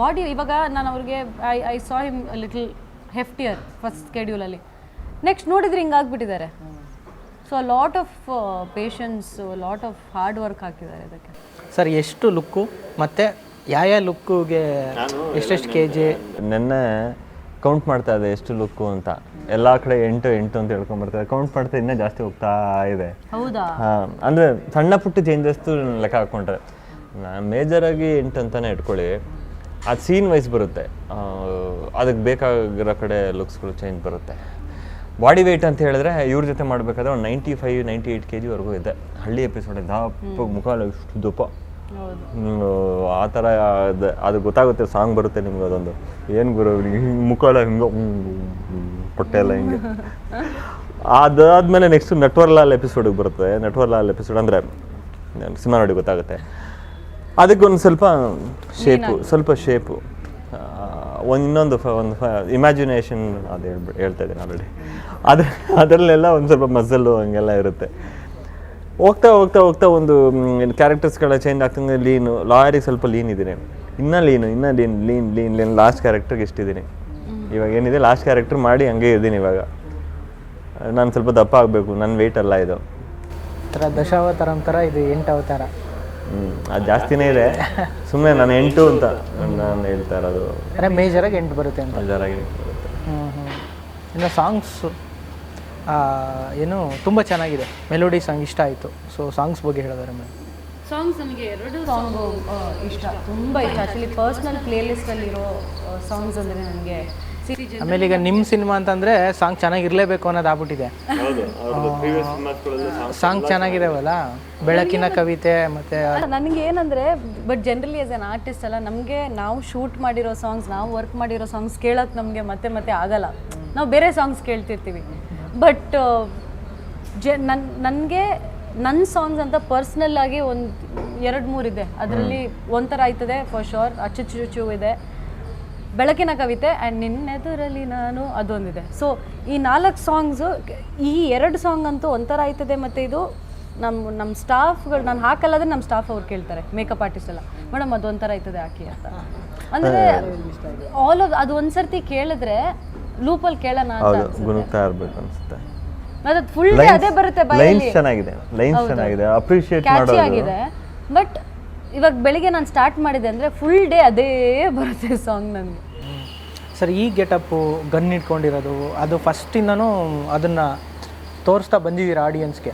ಬಾಡಿ ಇವಾಗ ನಾನು ಅವ್ರಿಗೆ I I saw him little heftier first ಸ್ಕೆಡ್ಯೂಲಲ್ಲಿ next ನೋಡಿದ್ರೆ ಹಿಂಗೆ ಆಗ್ಬಿಟ್ಟಿದ್ದಾರೆ so lot of patience lot of hard work ಹಾಕಿದ್ದಾರೆ ಇದಕ್ಕೆ. ಸರ್ ಎಷ್ಟು ಲುಕ್ಕು ಮತ್ತು ಯಾವ ಯಾವ ಲುಕ್ಕುಗೆ ಎಷ್ಟೆಷ್ಟು ಕೆ ಜಿ ನೆನ್ನೆ ಕೌಂಟ್ ಮಾಡ್ತಾ ಇದೆ ಎಷ್ಟು ಲುಕ್ಕು ಅಂತ. ಎಲ್ಲ ಕಡೆ ಎಂಟು ಎಂಟು ಅಂತ ಹೇಳ್ಕೊಂಬರ್ತಾರೆ ಕೌಂಟ್ ಮಾಡ್ತಾ ಇನ್ನೂ ಜಾಸ್ತಿ ಹೋಗ್ತಾ ಇದೆ. ಹೌದಾ? ಹಾಂ ಅಂದರೆ ಸಣ್ಣ ಪುಟ್ಟ ಚೇಂಜಸ್ ಲೆಕ್ಕ ಹಾಕೊಂಡ್ರೆ. ಮೇಜರ್ ಆಗಿ ಎಂಟು ಅಂತಾನೆ ಇಟ್ಕೊಳ್ಳಿ. ಅದು ಸೀನ್ ವೈಸ್ ಬರುತ್ತೆ. ಅದಕ್ಕೆ ಬೇಕಾಗಿರೋ ಕಡೆ ಲುಕ್ಸ್ಗಳು ಚೇಂಜ್ ಬರುತ್ತೆ. ಬಾಡಿ ವೆಯ್ಟ್ ಅಂತ ಹೇಳಿದ್ರೆ ಇವ್ರ ಜೊತೆ ಮಾಡಬೇಕಾದ್ರೆ ಒಂದು ninety five ninety eight K ಜಿವರೆಗೂ ಇದೆ. ಹಳ್ಳಿ ಎಪಿಸೋಡ್ ದಾಪ ಮುಖ ಎಲ್ಲ ಇಷ್ಟು ದಪ್ಪ. ಆ ಥರ ಅದು ಅದು ಗೊತ್ತಾಗುತ್ತೆ ಸಾಂಗ್ ಬರುತ್ತೆ ನಿಮ್ಗೆ ಅದೊಂದು. ಏನು ಗುರು ಹಿಂಗೆ ಮುಖ ಎಲ್ಲ ಹಿಂಗೆ ಹೊಟ್ಟೆ ಎಲ್ಲ ಹಿಂಗೆ. ಅದಾದಮೇಲೆ ನೆಕ್ಸ್ಟ್ ನಟ್ವರ್ಲಾಲ್ ಎಪಿಸೋಡಿಗೆ ಬರುತ್ತೆ. ನಟ್ವರ್ಲಾಲ್ ಎಪಿಸೋಡ್ ಅಂದರೆ ಸಿನಿಮಾ ನೋಡಿ ಗೊತ್ತಾಗುತ್ತೆ. ಅದಕ್ಕೊಂದು ಸ್ವಲ್ಪ ಶೇಪು ಸ್ವಲ್ಪ ಶೇಪು ಒಂದು ಇನ್ನೊಂದು ಫ ಒಂದು ಫ ಇಮ್ಯಾಜಿನೇಷನ್ ಅದು ಹೇಳ್ಬಿಟ್ಟು ಹೇಳ್ತಾ ಇದ್ದೀನಿ ಆಲ್ರೆಡಿ ಅದ್ರ ಅದರಲ್ಲೆಲ್ಲ ಒಂದು ಸ್ವಲ್ಪ ಮಸಲ್ಲು ಹಂಗೆಲ್ಲ ಇರುತ್ತೆ. ಹೋಗ್ತಾ ಹೋಗ್ತಾ ಹೋಗ್ತಾ ಒಂದು ಕ್ಯಾರೆಕ್ಟರ್ಸ್ಗಳ ಚೇಂಜ್ ಆಗ್ತಂಗೆ ಲೀನು ಲಾಯರಿಗೆ ಸ್ವಲ್ಪ ಲೀನ್ ಇದ್ದೀನಿ. ಇನ್ನೂ ಲೀನು ಇನ್ನೂ lean lean lean lean last ಕ್ಯಾರೆಕ್ಟರ್ಗೆ ಎಷ್ಟಿದ್ದೀನಿ ಇವಾಗ ಏನಿದೆ ಲಾಸ್ಟ್ ಕ್ಯಾರೆಕ್ಟರ್ ಮಾಡಿ ಹಂಗೆ ಇದ್ದೀನಿ ಇವಾಗ. ನಾನು ಸ್ವಲ್ಪ ದಪ್ಪ ಆಗಬೇಕು ನನ್ನ ವೆಯ್ಟ್ ಅಲ್ಲ ಇದು. ಥರ ದಶಾವತಾರ ಅಂತಾರ ಇದು ಎಂಟು ಅವತಾರ. ಹ್ಞೂ ಅದು ಜಾಸ್ತಿನೇ ಇದೆ. ಸುಮ್ಮನೆ ನಾನು ಎಂಟು ಅಂತ ನಾನು ಹೇಳ್ತಾ ಇರೋದು. ಅಂದರೆ ಮೇಜರಾಗಿ ಎಂಟು ಬರುತ್ತೆ ಅಂತ. ಬೇಜಾರಾಗಿ ಹ್ಞೂ ಹ್ಞೂ ಇನ್ನು ಸಾಂಗ್ಸು. ಏನು ತುಂಬ ಚೆನ್ನಾಗಿದೆ. ಮೆಲೋಡಿ ಸಾಂಗ್ ಇಷ್ಟ ಆಯಿತು. ಸೊ ಸಾಂಗ್ಸ್ ಬಗ್ಗೆ ಹೇಳಿದಾರೆ ಮೇಡಮ್. ಸಾಂಗ್ಸ್ ನನಗೆ ಎರಡು ಸಾಂಗು ಇಷ್ಟ. ತುಂಬ ಇಷ್ಟ. ಆ್ಯಕ್ಚುಲಿ ಪರ್ಸ್ನಲ್ ಪ್ಲೇಲಿಸ್ಟಲ್ಲಿರೋ ಸಾಂಗ್ಸ್ ಅಂದರೆ ನನಗೆ ಆಮೇಲೆ ಈಗ ನಿಮ್ಮ ಸಿನಿಮಾ ಅಂತಂದ್ರೆ ಸಾಂಗ್ ಚೆನ್ನಾಗಿರಲೇಬೇಕು ಅನ್ನೋದು ಆಗ್ಬಿಟ್ಟಿದೆ. ಸಾಂಗ್ ಚೆನ್ನಾಗಿದಾವಲ್ಲ? ಬೆಳಕಿನ ಕವಿತೆ ಮತ್ತೆ ನನಗೆ ಏನಂದ್ರೆ but generally as an artist ಅಲ್ಲ ನಮಗೆ ನಾವು ಶೂಟ್ ಮಾಡಿರೋ ಸಾಂಗ್ಸ್ ನಾವು ವರ್ಕ್ ಮಾಡಿರೋ ಸಾಂಗ್ಸ್ ಕೇಳೋಕೆ ನಮಗೆ ಮತ್ತೆ ಮತ್ತೆ ಆಗಲ್ಲ. ನಾವು ಬೇರೆ ಸಾಂಗ್ಸ್ ಕೇಳ್ತಿರ್ತೀವಿ. ಬಟ್ ಜೆ ನನ್ ನನಗೆ ನನ್ನ ಸಾಂಗ್ಸ್ ಅಂತ ಪರ್ಸ್ನಲ್ ಆಗಿ ಒಂದು ಎರಡು ಮೂರು ಇದೆ. ಅದರಲ್ಲಿ ಒಂಥರ ಆಯ್ತದೆ ಫಾರ್ ಶೋರ್ ಅಚ್ಚು ಚುಚು ಇದೆ. ಬೆಳಕಿನ ಕವಿತೆ ಆ್ಯಂಡ್ ನಿನ್ನೆದುರಲ್ಲಿ ನಾನು ಅದೊಂದಿದೆ. ಸೊ ಈ ನಾಲ್ಕು ಸಾಂಗ್ಸು ಈ ಎರಡು ಸಾಂಗ್ ಅಂತೂ ಒಂಥರ ಆಯ್ತದೆ ಮತ್ತು ಇದು ನಮ್ಮ ನಮ್ಮ ಸ್ಟಾಫ್ಗಳು ನಾನು ಹಾಕಲ್ಲಾದ್ರೆ ನಮ್ಮ ಸ್ಟಾಫ್ ಅವ್ರು ಕೇಳ್ತಾರೆ. ಮೇಕಪ್ ಆರ್ಟಿಸ್ಟ್ ಎಲ್ಲ. ಮೇಡಮ್ ಅದೊಂಥರ ಆಯ್ತದೆ ಹಾಕಿ ಅಂತ. ಅಂದರೆ ಆಲ್ ಆಫ್ ಅದು ಒಂದ್ಸರ್ತಿ ಕೇಳಿದ್ರೆ ಲೂಪಲ್ಲಿ ಕೇಳೋಣ ಅಂತ ಹೌದು ಗುಣಗ್ತಾ ಇರ್ಬೇಕು ಅನ್ಸುತ್ತೆ. ಅದು ಫುಲ್ ಡೇ ಅದೇ ಬರುತ್ತೆ ಲೈನ್ಸ್ ಚೆನ್ನಾಗಿದೆ ಲೈನ್ಸ್ ಚೆನ್ನಾಗಿದೆ ಅಪ್ರಿಷಿಯೇಟ್ ಮಾಡೋದು. ಆಗಿದೆ. ಬಟ್ ಇವಾಗ ಬೆಳಿಗ್ಗೆ ನಾನು ಸ್ಟಾರ್ಟ್ ಮಾಡಿದೆ ಅಂದ್ರೆ ಫುಲ್ ಡೇ ಅದೇ ಬರುತ್ತೆ ಸಾಂಗ್ ನನಗೆ ಸರ್ ಈ ಗೆಟಪ್ಪು ಗನ್ ಇಟ್ಕೊಂಡಿರೋದು ಅದು ಫಸ್ಟಿಂದನೂ ಅದನ್ನು ತೋರಿಸ್ತಾ ಬಂದಿದ್ದೀರಾ ಆಡಿಯನ್ಸ್ಗೆ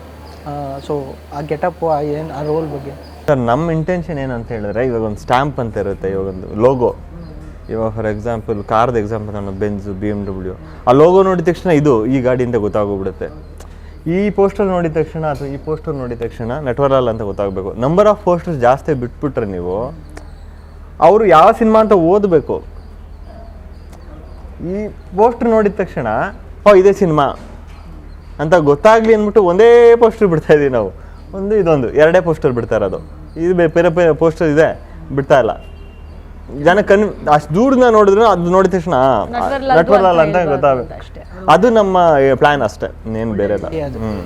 ಸೊ ಆ ಗೆಟಪ್ಪು ಆ ಏನು ಆ ರೋಲ್ ಬಗ್ಗೆ? ಸರ್ ನಮ್ಮ ಇಂಟೆನ್ಷನ್ ಏನಂತ ಹೇಳಿದ್ರೆ ಇವಾಗ ಒಂದು ಸ್ಟ್ಯಾಂಪ್ ಅಂತ ಇರುತ್ತೆ ಇವಾಗ ಒಂದು ಲೋಗೋ ಇವಾಗ ಫಾರ್ ಎಕ್ಸಾಂಪಲ್ ಕಾರ್ದು ಎಕ್ಸಾಂಪಲ್ ನಾನು ಬೆನ್ಸು ಬಿ ಎಂ ಡಬ್ಲ್ಯೂ ಆ ಲೋಗೋ ನೋಡಿದ ತಕ್ಷಣ ಇದು ಈ ಗಾಡಿಯಿಂದ ಗೊತ್ತಾಗೋಗ್ಬಿಡುತ್ತೆ. ಈ ಪೋಸ್ಟರ್ ನೋಡಿದ ತಕ್ಷಣ ಅಥವಾ ಈ ಪೋಸ್ಟರ್ ನೋಡಿದ ತಕ್ಷಣ ನೆಟ್ವರ್ಲ್ ಅಂತ ಗೊತ್ತಾಗಬೇಕು. ನಂಬರ್ ಆಫ್ ಪೋಸ್ಟರ್ಸ್ ಜಾಸ್ತಿ ಬಿಟ್ಬಿಟ್ರೆ ನೀವು, ಅವರು ಯಾವ ಸಿನಿಮಾ ಅಂತ ಓದಬೇಕು. ಈ ಪೋಸ್ಟರ್ ನೋಡಿದ ತಕ್ಷಣ ಓ ಇದೇ ಸಿನಿಮಾ ಅಂತ ಗೊತ್ತಾಗ್ಲಿ ಅಂದ್ಬಿಟ್ಟು ಒಂದೇ ಪೋಸ್ಟರ್ ಬಿಡ್ತಾ ಇದೀವಿ ನಾವು. ಒಂದು, ಇದೊಂದು, ಎರಡೇ ಪೋಸ್ಟರ್ ಬಿಡ್ತಾ ಇರೋದು. ಇದು ಬೇರೆ ಬೇರೆ ಪೋಸ್ಟರ್ ಇದೆ, ಬಿಡ್ತಾ ಇಲ್ಲ. ಜನ ಕನ್ ಅಷ್ಟು ದೂರನ ನೋಡಿದ್ರು ಅದು ನೋಡಿದ ತಕ್ಷಣ ನಟ್ವರ್ಲಾಲ್ ಅಂತ ಗೊತ್ತಾಗುತ್ತೆ. ಅದು ನಮ್ಮ ಪ್ಲಾನ್ ಅಷ್ಟೇ ಇನ್ನೇನು ಬೇರೆ ಇಲ್ಲ. ಹ್ಮ್.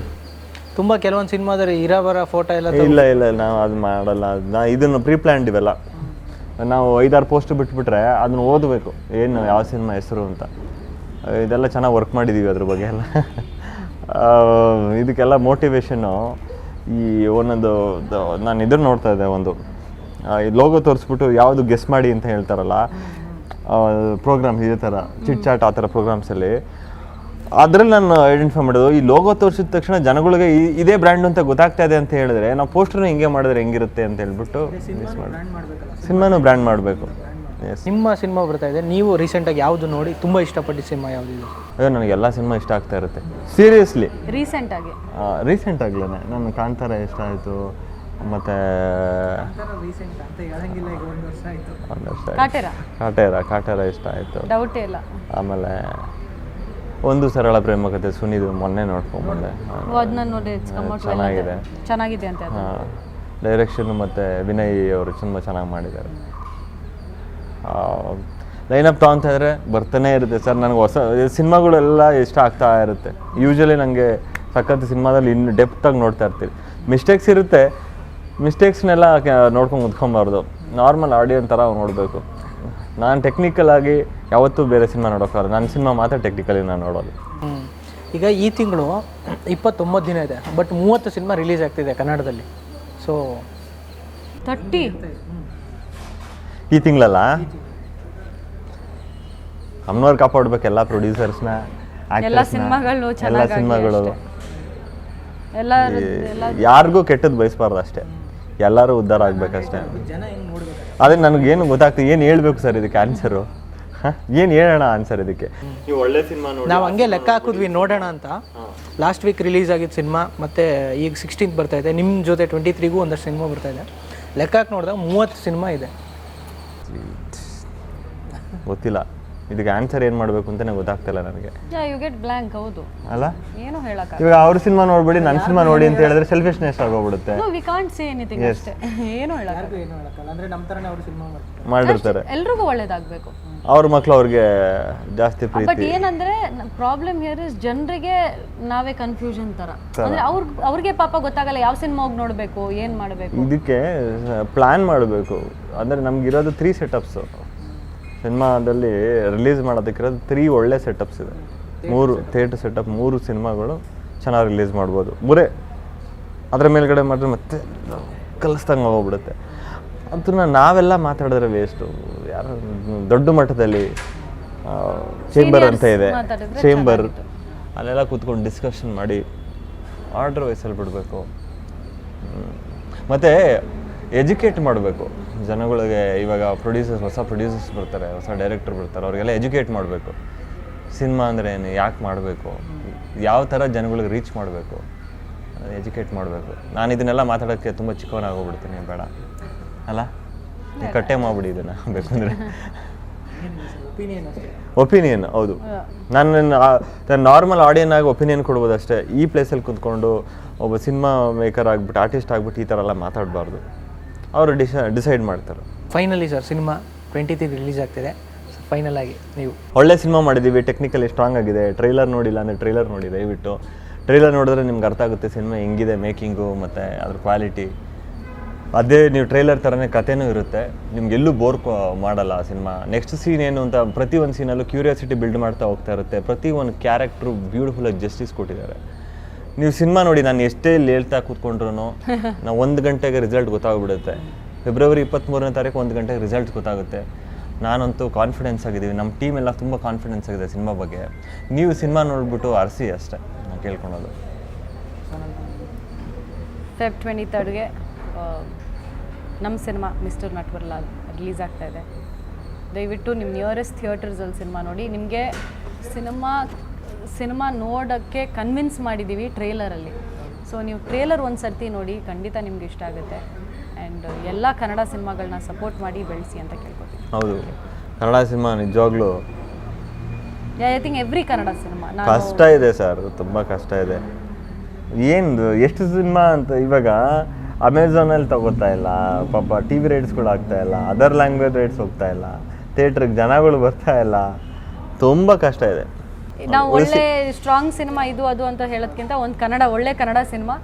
ತುಂಬ ಕೆಲವೊಂದು ಸಿನಿಮಾದಲ್ಲಿ ಇರೋ ಬರೋ ಫೋಟೋ ಎಲ್ಲ ಇಲ್ಲ ಇಲ್ಲ ನಾವು ಅದು ಮಾಡಲ್ಲ. ನಾ ಇದನ್ನು ಪ್ರೀ ಪ್ಲ್ಯಾನ್ಡ್ ಇವೆಲ್ಲ. ನಾವು ಐದಾರು ಪೋಸ್ಟ್ ಬಿಟ್ಬಿಟ್ರೆ ಅದನ್ನ ಓದಬೇಕು. ಏನು ಯಾವ ಸಿನಿಮಾ ಹೆಸರು ಅಂತ. ಇದೆಲ್ಲ ಚೆನ್ನಾಗಿ ವರ್ಕ್ ಮಾಡಿದ್ದೀವಿ ಅದ್ರ ಬಗ್ಗೆ ಎಲ್ಲ. ಇದಕ್ಕೆಲ್ಲ ಮೋಟಿವೇಶನ್ನು ಈ ಒಂದೊಂದು ನಾನು ಇದನ್ನು ನೋಡ್ತಾ ಇದ್ದೆ ಒಂದು. ಲೋಗೋ ತೋರಿಸ್ಬಿಟ್ಟು ಯಾವುದು ಗೆಸ್ ಮಾಡಿ ಅಂತ ಹೇಳ್ತಾರಲ್ಲ ಪ್ರೋಗ್ರಾಮ್ ಇದೇ ಥರ ಚಿಟ್ ಚಾಟ್ ಆ ಥರ ಪ್ರೋಗ್ರಾಮ್ಸಲ್ಲಿ ಅದ್ರಲ್ಲಿ ನಾನು ಐಡೆಂಟಿಫೈ ಮಾಡೋದು ಈ ಲೋಗೋ ತೋರಿಸಿದ ತಕ್ಷಣ ಜನಗಳಿಗೆ ಈ- ಇದೇ ಬ್ರ್ಯಾಂಡ್ ಅಂತ ಗೊತ್ತಾಗ್ತಾ ಇದೆ ಅಂತ ಹೇಳಿದ್ರೆ ನಾವು ಪೋಸ್ಟರ್ನ ಹಿಂಗೆ ಮಾಡಿದ್ರೆ ಹೆಂಗಿರುತ್ತೆ ಅಂತ ಹೇಳ್ಬಿಟ್ಟು ಮಿಸ್ ಮಾಡಿ. ಸಿನಿಮಾನು ಬ್ರ್ಯಾಂಡ್ ಮಾಡಬೇಕು. ನಿಮ್ಮ ಸಿನಿಮಾ ಬರ್ತಾ ಇದೆ ನೀವು ರೀಸೆಂಟಾಗಿ ಯಾವುದು ನೋಡಿ ತುಂಬ ಇಷ್ಟಪಟ್ಟು ಸಿನಿಮಾ ಯಾವುದಿದೆ ಅಯ್ಯೋ ನನಗೆ ಎಲ್ಲ ಸಿನಿಮಾ ಇಷ್ಟ ಆಗ್ತಾ ಇರುತ್ತೆ. ಸೀರಿಯಸ್ಲಿ ರೀಸೆಂಟಾಗಿ ರೀಸೆಂಟ್ ನಾನು ಕಾಂತಾರ ಇಷ್ಟ ಆಯಿತು ಮತ್ತು ಒಂದು ವರ್ಷ ಆಯ್ತು. ಕಾಟೇರ? ಕಾಟೇರ ಕಾಟೇರ ಇಷ್ಟ ಆಯಿತು. ಡೌಟೇ ಇಲ್ಲ. ಆಮೇಲೆ ಒಂದು ಸರಳ ಪ್ರೇಮ ಕತೆ ಸುನಿದು ಮೊನ್ನೆ ನೋಡ್ಕೊಂಡ್ಬಂದೆ ಚೆನ್ನಾಗಿದೆ. ಚೆನ್ನಾಗಿದೆ. ಅಂತ ಅದು ಡೈರೆಕ್ಷನ್ ಮತ್ತೆ ವಿನಯ್ ಅವರು ತುಂಬ ಚೆನ್ನಾಗಿ ಮಾಡಿದ್ದಾರೆ. ಲೈನ್ ಅಪ್ ತಗೊಂತ ಇದ್ರೆ ಬರ್ತಾನೆ ಇರುತ್ತೆ. ಸರ್ ನನಗೆ ಹೊಸ ಸಿನಿಮಾಗಳೆಲ್ಲ ಇಷ್ಟ ಆಗ್ತಾ ಇರುತ್ತೆ. ಯೂಶ್ವಲಿ ನನಗೆ ಸಖತ್ ಸಿನಿಮಾದಲ್ಲಿ ಇನ್ನು ಡೆಪ್ತಾಗಿ ನೋಡ್ತಾ ಇರ್ತೀವಿ. ಮಿಸ್ಟೇಕ್ಸ್ ಇರುತ್ತೆ ಮಿಸ್ಟೇಕ್ಸ್ನೆಲ್ಲ ನೋಡ್ಕೊಂಡು ಮುದ್ಕೊಬಾರ್ದು ನಾರ್ಮಲ್ ಆಡಿಯನ್ ಥರ ನೋಡಬೇಕು. ನಾನು ಟೆಕ್ನಿಕಲ್ ಆಗಿ ಯಾವತ್ತೂ ಬೇರೆ ಸಿನಿಮಾ ನೋಡೋಕ್ಕಾಗಲ್ಲ ನನ್ನ ಸಿನಿಮಾ ಮಾತ್ರ ಟೆಕ್ನಿಕಲಿ ನಾನು ನೋಡೋದು. ಈಗ ಈ ತಿಂಗಳು ಇಪ್ಪತ್ತೊಂಬತ್ತು ದಿನ ಇದೆ. ಬಟ್ ಮೂವತ್ತು ಸಿನಿಮಾ ರಿಲೀಸ್ ಆಗ್ತಿದೆ ಕನ್ನಡದಲ್ಲಿ. ಸೊ ತರ್ಟಿ ಈ ತಿಂಗಳಲ್ಲ? ಅಮ್ಮನವ್ರು ಕಾಪಾಡ್ಬೇಕು ಎಲ್ಲ ಪ್ರೊಡ್ಯೂಸರ್ಸ್ನ ಎಲ್ಲ ಸಿನಿಮಾಗಳು ಎಲ್ಲ ಸಿನಿಮಾಗಳು. ಕೆಟ್ಟದ್ದು ಬಯಸ್ಬಾರ್ದು ಅಷ್ಟೇ. ಎಲ್ಲರೂ ಉದ್ಧಾರ ಆಗ್ಬೇಕಷ್ಟೇ. ಜನ ನನಗೆ ಏನು ಅದೇ ನನಗೇನು ಗೊತ್ತಾಗ್ತದೆ ಏನು ಹೇಳ್ಬೇಕು ಸರ್ ಇದಕ್ಕೆ ಆನ್ಸರು ಏನು ಹೇಳೋಣ ಆನ್ಸರ್ ಇದಕ್ಕೆ? ನೀವು ಒಳ್ಳೆ ಸಿನಿಮಾ ನೋಡಿ. ನಾವು ಹಂಗೆ ಲೆಕ್ಕ ಹಾಕಿದ್ವಿ ನೋಡೋಣ ಅಂತ. ಲಾಸ್ಟ್ ವೀಕ್ ರಿಲೀಸ್ ಆಗಿದ್ದ ಸಿನಿಮಾ ಮತ್ತು ಈಗ ಸಿಕ್ಸ್ಟೀನ್ತ್ ಬರ್ತಾ ಇದೆ. ನಿಮ್ಮ ಜೊತೆ ಟ್ವೆಂಟಿ ತ್ರೀಗೂ ಒಂದಷ್ಟು ಸಿನಿಮಾ ಬರ್ತಾ ಇದೆ. ಲೆಕ್ಕ ಹಾಕಿ ನೋಡಿದಾಗ ಮೂವತ್ತು ಸಿನಿಮಾ ಇದೆ. ಗೊತ್ತಿಲ್ಲ. ಇದಕ್ಕೆ ಆನ್ಸರ್ ಏನು ಮಾಡಬೇಕು ಅಂತಲೇ ಗೊತ್ತಾಗ್ತಿಲ್ಲ ನನಗೆ. ಯು ಗೆಟ್ ಬ್ಲ್ಯಾಂಕ್ ಹೌದು. ಅಲ್ಲ? ಏನು ಹೇಳಕ್ಕ ಇವಾಗ ಅವ್ರ ಸಿನಿಮಾ ನೋಡ್ಬೇಡಿ ನನ್ನ ಸಿನಿಮಾ ನೋಡಿ ಅಂತ ಹೇಳಿದ್ರೆ selfishness ಆಗೋಗ್ಬಿಡುತ್ತೆ. No we can't say anything ಅಷ್ಟೇ. ಏನು ಹೇಳಕ್ಕ ಏನು ಅಂದರೆ ನಮ್ಮ ತರನೇ ಅವ್ರ ಸಿನಿಮಾ ಮಾಡ್ತಾರೆ. ಮಾಡಿರ್ತಾರೆ ಎಲ್ರಿಗೂ ಒಳ್ಳೇದಾಗಬೇಕು. ಅವ್ರ ಮಕ್ಳು ಅವ್ರಿಗೆ ಜಾಸ್ತಿ ಬಟ್ ಏನಂದ್ರೆ ಪ್ರಾಬ್ಲಮ್ ಹಿಯರ್ ಇಸ್ ಜನರಿಗೆ ನಾವೇ ಕನ್ಫ್ಯೂಷನ್ ತರ. ಅಂದ್ರೆ ಅವ್ರ ಅವ್ರಿಗೆ ಪಾಪ ಗೊತ್ತಾಗಲ್ಲ ಯಾವ ಸಿನಿಮಾ ಹೋಗಿ ನೋಡ್ಬೇಕು ಏನ್ ಮಾಡ್ಬೇಕು. ಇದಕ್ಕೆ ಪ್ಲಾನ್ ಮಾಡಬೇಕು. ಅಂದ್ರೆ ನಮಗಿರೋದು ತ್ರೀ ಸೆಟಪ್ಸು ಸಿನಿಮಾದಲ್ಲಿ ರಿಲೀಸ್ ಮಾಡೋದಕ್ಕಿರೋದು ತ್ರೀ ಒಳ್ಳೆ ಸೆಟಪ್ಸ್ ಇದೆ. ಮೂರು ಥಿಯೇಟರ್ ಸೆಟಪ್ ಮೂರು ಸಿನಿಮಾಗಳು ಚೆನ್ನಾಗಿ ರಿಲೀಸ್ ಮಾಡ್ಬೋದು. ಮೂರೇ ಅದರ ಮೇಲ್ಗಡೆ ಮಾಡಿದ್ರೆ ಮತ್ತೆ ಕಲಿಸ್ದಂಗೆ ಹೋಗ್ಬಿಡುತ್ತೆ. ಅದನ್ನ ನಾವೆಲ್ಲ ಮಾತಾಡಿದ್ರೆ ವೇಸ್ಟು ಯಾರು ದೊಡ್ಡ ಮಟ್ಟದಲ್ಲಿ ಚೇಂಬರ್ ಅಂತ ಇದೆ. ಚೇಂಬರ್ ಅಲ್ಲೆಲ್ಲ ಕೂತ್ಕೊಂಡು ಡಿಸ್ಕಷನ್ ಮಾಡಿ ಆರ್ಡ್ರ್ ವಯಸ್ಸಲ್ಲಿ ಬಿಡಬೇಕು. ಮತ್ತು ಎಜುಕೇಟ್ ಮಾಡಬೇಕು. ಜನಗಳಿಗೆ ಇವಾಗ ಪ್ರೊಡ್ಯೂಸರ್ಸ್ ಹೊಸ ಪ್ರೊಡ್ಯೂಸರ್ಸ್ ಬರ್ತಾರೆ ಹೊಸ ಡೈರೆಕ್ಟರ್ ಬರ್ತಾರೆ ಅವರಿಗೆಲ್ಲ ಎಜುಕೇಟ್ ಮಾಡಬೇಕು. ಸಿನಿಮಾ ಅಂದರೆ ಏನು ಯಾಕೆ ಮಾಡಬೇಕು? ಯಾವ ಥರ ಜನಗಳಿಗೆ ರೀಚ್ ಮಾಡಬೇಕು? ಎಜುಕೇಟ್ ಮಾಡಬೇಕು. ನಾನು ಇದನ್ನೆಲ್ಲ ಮಾತಾಡೋಕ್ಕೆ ತುಂಬ ಚಿಕ್ಕವನಾಗೋಗ್ಬಿಡ್ತೀನಿ ಬೇಡ. ಅಲ್ಲ? ನೀವು ಕಟ್ಟೆ ಮಾಡ್ಬಿಡಿ ಇದನ್ನು ಬೇಕಂದ್ರೆ. ಒಪಿನಿಯನ್ ಅಷ್ಟೇ. ಒಪಿನಿಯನ್ ಹೌದು. ನಾನು ನಾನು ನಾರ್ಮಲ್ ಆಡಿಯನ್ ಆಗಿ ಒಪಿನಿಯನ್ ಕೊಡ್ಬೋದು ಅಷ್ಟೇ ಈ ಪ್ಲೇಸಲ್ಲಿ ಕುತ್ಕೊಂಡು ಒಬ್ಬ ಸಿನಿಮಾ ಮೇಕರ್ ಆಗ್ಬಿಟ್ಟು ಆರ್ಟಿಸ್ಟ್ ಆಗ್ಬಿಟ್ಟು ಈ ಥರ ಎಲ್ಲ ಮಾತಾಡಬಾರ್ದು. ಅವರು ಡಿಸ ಡಿಸೈಡ್ ಮಾಡ್ತಾರೆ. Finally sir cinema twenty three release ಆಗ್ತಿದೆ ಫೈನಲ್ ಆಗಿ ನೀವು ಒಳ್ಳೆ ಸಿನಿಮಾ ಮಾಡಿದ್ದೀವಿ ಟೆಕ್ನಿಕಲಿ ಸ್ಟ್ರಾಂಗ್ ಆಗಿದೆ. ಟ್ರೈಲರ್ ನೋಡಿಲ್ಲ ಅಂದರೆ ಟ್ರೈಲರ್ ನೋಡಿ ದಯವಿಟ್ಟು. ಟ್ರೈಲರ್ ನೋಡಿದ್ರೆ ನಿಮ್ಗೆ ಅರ್ಥ ಆಗುತ್ತೆ ಸಿನಿಮಾ ಹೆಂಗಿದೆ ಮೇಕಿಂಗು ಮತ್ತು ಅದ್ರ ಕ್ವಾಲಿಟಿ ಅದೇ ನೀವು ಟ್ರೈಲರ್ ಥರನೇ ಕಥೆನೂ ಇರುತ್ತೆ. ನಿಮ್ಗೆ ಎಲ್ಲೂ ಬೋರ್ ಮಾಡಲ್ಲ ಆ ಸಿನಿಮಾ ನೆಕ್ಸ್ಟ್ ಸೀನ್ ಏನು ಅಂತ ಪ್ರತಿ ಒಂದು ಸೀನಲ್ಲೂ ಕ್ಯೂರಿಯಾಸಿಟಿ ಬಿಲ್ಡ್ ಮಾಡ್ತಾ ಹೋಗ್ತಾ ಇರುತ್ತೆ. ಪ್ರತಿ ಒಂದು ಕ್ಯಾರೆಕ್ಟ್ರು ಬ್ಯೂಟಿಫುಲ್ಲಾಗಿ ಜಸ್ಟಿಸ್ ಕೊಟ್ಟಿದ್ದಾರೆ. ನೀವು ಸಿನಿಮಾ ನೋಡಿ ನಾನು ಎಷ್ಟೇ ಇಲ್ಲಿ ಹೇಳ್ತಾ ಕೂತ್ಕೊಂಡ್ರು ನಾವು ಒಂದು ಗಂಟೆಗೆ ರಿಸಲ್ಟ್ ಗೊತ್ತಾಗ್ಬಿಡುತ್ತೆ. ಫೆಬ್ರವರಿ ಇಪ್ಪತ್ತ್ಮೂರನೇ ತಾರೀಕು ಒಂದು ಗಂಟೆಗೆ ರಿಸಲ್ಟ್ ಗೊತ್ತಾಗುತ್ತೆ. ನಾನಂತೂ ಕಾನ್ಫಿಡೆನ್ಸ್ ಆಗಿದ್ದೀವಿ. ನಮ್ಮ ಟೀಮ್ ಎಲ್ಲ ತುಂಬ ಕಾನ್ಫಿಡೆನ್ಸ್ ಆಗಿದೆ ಸಿನಿಮಾ ಬಗ್ಗೆ. ನೀವು ಸಿನಿಮಾ ನೋಡಿಬಿಟ್ಟು ಅರಸಿ ಅಷ್ಟೇ ನಾನು ಕೇಳ್ಕೊಳೋದು. ಫೆಬ್ ಟ್ವೆಂಟಿ ತರ್ಡ್ಗೆ ನಮ್ಮ ಸಿನಿಮಾ ಮಿಸ್ಟರ್ ನಟ್ವರ್ಲಾಲ್ ರಿಲೀಸ್ ಆಗ್ತಾ ಇದೆ. ದಯವಿಟ್ಟು ನಿಮ್ಮ ನಿಯರೆಸ್ಟ್ ಥಿಯೇಟರ್ಸಲ್ಲಿ ಸಿನಿಮಾ ನೋಡಿ. ನಿಮಗೆ ಸಿನಿಮಾ ಸಿನಿಮಾ ನೋಡೋಕ್ಕೆ ಕನ್ವಿನ್ಸ್ ಮಾಡಿದ್ದೀವಿ ಟ್ರೇಲರಲ್ಲಿ. ಸೊ ನೀವು ಟ್ರೇಲರ್ ಒಂದು ಸರ್ತಿ ನೋಡಿ ಖಂಡಿತ ನಿಮ್ಗೆ ಇಷ್ಟ ಆಗುತ್ತೆ. ಆ್ಯಂಡ್ ಎಲ್ಲ ಕನ್ನಡ ಸಿನಿಮಾಗಳನ್ನ ಸಪೋರ್ಟ್ ಮಾಡಿ ಬೆಳೆಸಿ ಅಂತ ಕೇಳ್ಕೊತೀನಿ. ಹೌದು. ಕನ್ನಡ ಸಿನಿಮಾ ನಿಜವಾಗ್ಲೂ I think every Kannada cinema. ಕಷ್ಟ ಇದೆ ಸರ್ ತುಂಬ ಕಷ್ಟ ಇದೆ. ಏನು ಎಷ್ಟು ಸಿನಿಮಾ ಅಂತ ಇವಾಗ ಅಮೆಝಾನಲ್ಲಿ ತಗೋತಾ ಇಲ್ಲ ಪಾಪ ಟಿ ವಿ ರೇಟ್ಸ್ಗಳು ಆಗ್ತಾ ಇಲ್ಲ ಅದರ್ ಲ್ಯಾಂಗ್ವೇಜ್ ರೇಟ್ಸ್ ಹೋಗ್ತಾ ಇಲ್ಲ ಥಿಯೇಟ್ರಿಗೆ ಜನಗಳು ಬರ್ತಾ ಇಲ್ಲ ತುಂಬ ಕಷ್ಟ ಇದೆ. ನಾವು ಒಳ್ಳೆ ಸ್ಟ್ರಾಂಗ್ ಸಿನಿಮಾ ಇದು ಅದು ಅಂತ ಹೇಳೋದಕ್ಕಿಂತ ಒಂದು ಕನ್ನಡ ಒಳ್ಳೆ ಕನ್ನಡ ಸಿನಿಮಾ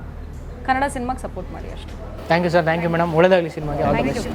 ಕನ್ನಡ ಸಿನಿಮಾಗೆ ಸಪೋರ್ಟ್ ಮಾಡಿ ಅಷ್ಟೇ. Thank you sir thank you madam ಒಳ್ಳೆದಾಗಲಿ ಸಿನಿಮಾಗೆ ಆಲ್ ದ ಬೆಸ್ಟ್